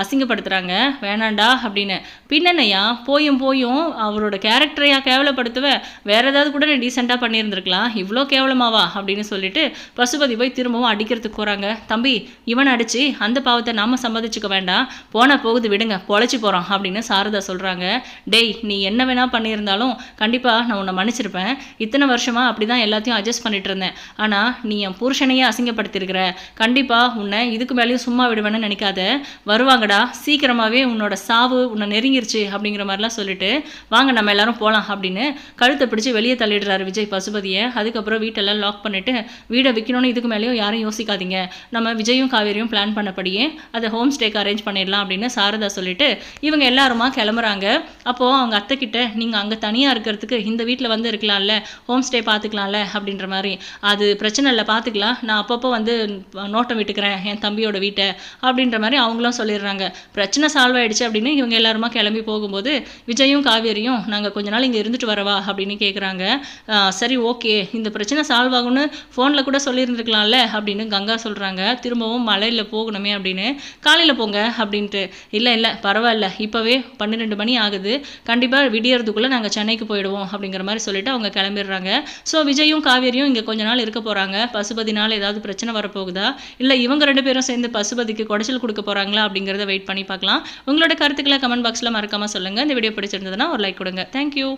Speaker 1: அசிங்கப்படுத்துகிறாங்க வேணாண்டா அப்படின்னு. பின்னண்ணையா போயும் போயும் அவரோட கேரக்டரையா கேவலப்படுத்துவ? வேற ஏதாவது கூட டீசெண்டாக பண்ணியிருந்திருக்கலாம். இவ்வளோ கேவலமாவா? அப்படின்னு சொல்லிட்டு பசுபதி போய் திரும்பவும் அடிக்கிறதுக்கு போகிறாங்க தம்பி இவன் அடித்து அந்த பாவத்தை நாம் சம்மதிச்சுக்க வேண்டாம். போனால் போகுது விடுங்க. பொழைச்சி போகிறோம் அப்படின்னு சாரதா சொல்கிறாங்க டேய் நீ என்ன வேணால் பண்ணியிருந்தாலும் கண்டிப்பாக நான் உன்னை மன்னிச்சிருப்பேன். இத்தனை வருஷமாக அப்படி தான் எல்லாத்தையும் அட்ஜஸ்ட் பண்ணிட்டு இருந்தேன். ஆனால் நீ என் புருஷனையே அசிங்கப்படுத்தியிருக்கிற. கண்டிப்பாக உன்னை இதுக்கு மேலேயும் சும்மா விடுவேன்னு நினைக்காத. வருவாங்கடா சீக்கிரமாகவே உன்னோட சாவு உன்னை நெருங்கிருச்சு அப்படிங்கிற மாதிரிலாம் சொல்லிட்டு வாங்க நம்ம எல்லாரும் போகலாம் அப்படின்னு கழுத்தை பிடிச்சி வெளியே தள்ளிடுறாரு விஜய் பசுபதியை. அதுக்கப்புறம் வீட்டெல்லாம் லாக் பண்ணிவிட்டு வீடை விற்கணும்னு இதுக்கு மேலேயும் யாரும் யோசிக்காதீங்க. நம்ம விஜயும் காவேரியும் பிளான் பண்ணபடியே அதை ஹோம் ஸ்டேக்கு அரேஞ்ச் பண்ணிடலாம் அப்படின்னு சாரதா சொல்லிட்டு இவங்க எல்லாருமா கிளம்புறாங்க. அப்போது அவங்க அத்தை கிட்ட நீங்கள் அங்கே தனியாக இருக்கிறதுக்கு இந்த வீட்டில் வந்து இருக்கலாம்ல ஹோம் ஸ்டே பார்த்துக்கலாம்ல அப்படின்ற மாதிரி. அது பிரச்சனை இல்லை பார்த்துக்கலாம் நான் அப்பப்போ வந்து நோட்டம் விட்டுக்கிறேன் என் தம்பியோட வீட்டை அப்படின்ற மாதிரி அவங்களும் சொல்லிடுறாங்க. பிரச்சனை சால்வ் ஆகிடுச்சு அப்படின்னு இவங்க எல்லாருமா கிளம்பி போகும்போது விஜயும் காவேரியும் நாங்கள் கொஞ்ச நாள் இங்கே இருந்துட்டு வரவா அப்படின்னு கேட்குறாங்க சரி ஓகே இந்த பிரச்சனை சால்வ் ஆகும்னு ஃபோனில் கூட சொல்லியிருந்துருக்கலாம்ல அப்படின்னு கங்கா சொல்கிறாங்க திரும்பவும் மலையில் போகணுமே அப்படின்னு காலையில் போங்க அப்படின்ட்டு. இல்லை இல்லை பரவாயில்ல இப்போவே பன்னிரெண்டு மணி ஆகுது. கண்டிப்பாக விடியறதுக்கு விடியறதுக்குள்ளே நாங்கள் சென்னைக்கு போயிடுவோம் அப்படிங்கிற மாதிரி சொல்லிட்டு அவங்க கிளம்பிடுறாங்க. ஸோ விஜயும் காவேரியும் இங்கே கொஞ்ச நாள் இருக்க போகிறாங்க பசுபதினால் ஏதாவது பிரச்சனை வரப்போகுதா? இல்லை இவங்க ரெண்டு பேரும் சேர்ந்து பசுபதிக்கு குடைச்சல் கொடுக்க போகிறாங்களா அப்படிங்கிறத வெயிட் பண்ணி பார்க்கலாம். உங்களோட கருத்துக்களை கமெண்ட் பாக்ஸில் மறக்காமல் சொல்லுங்கள் இந்த வீடியோ பிடிச்சிருந்ததுன்னா ஒரு லைக் கொடுங்க. தேங்க்யூ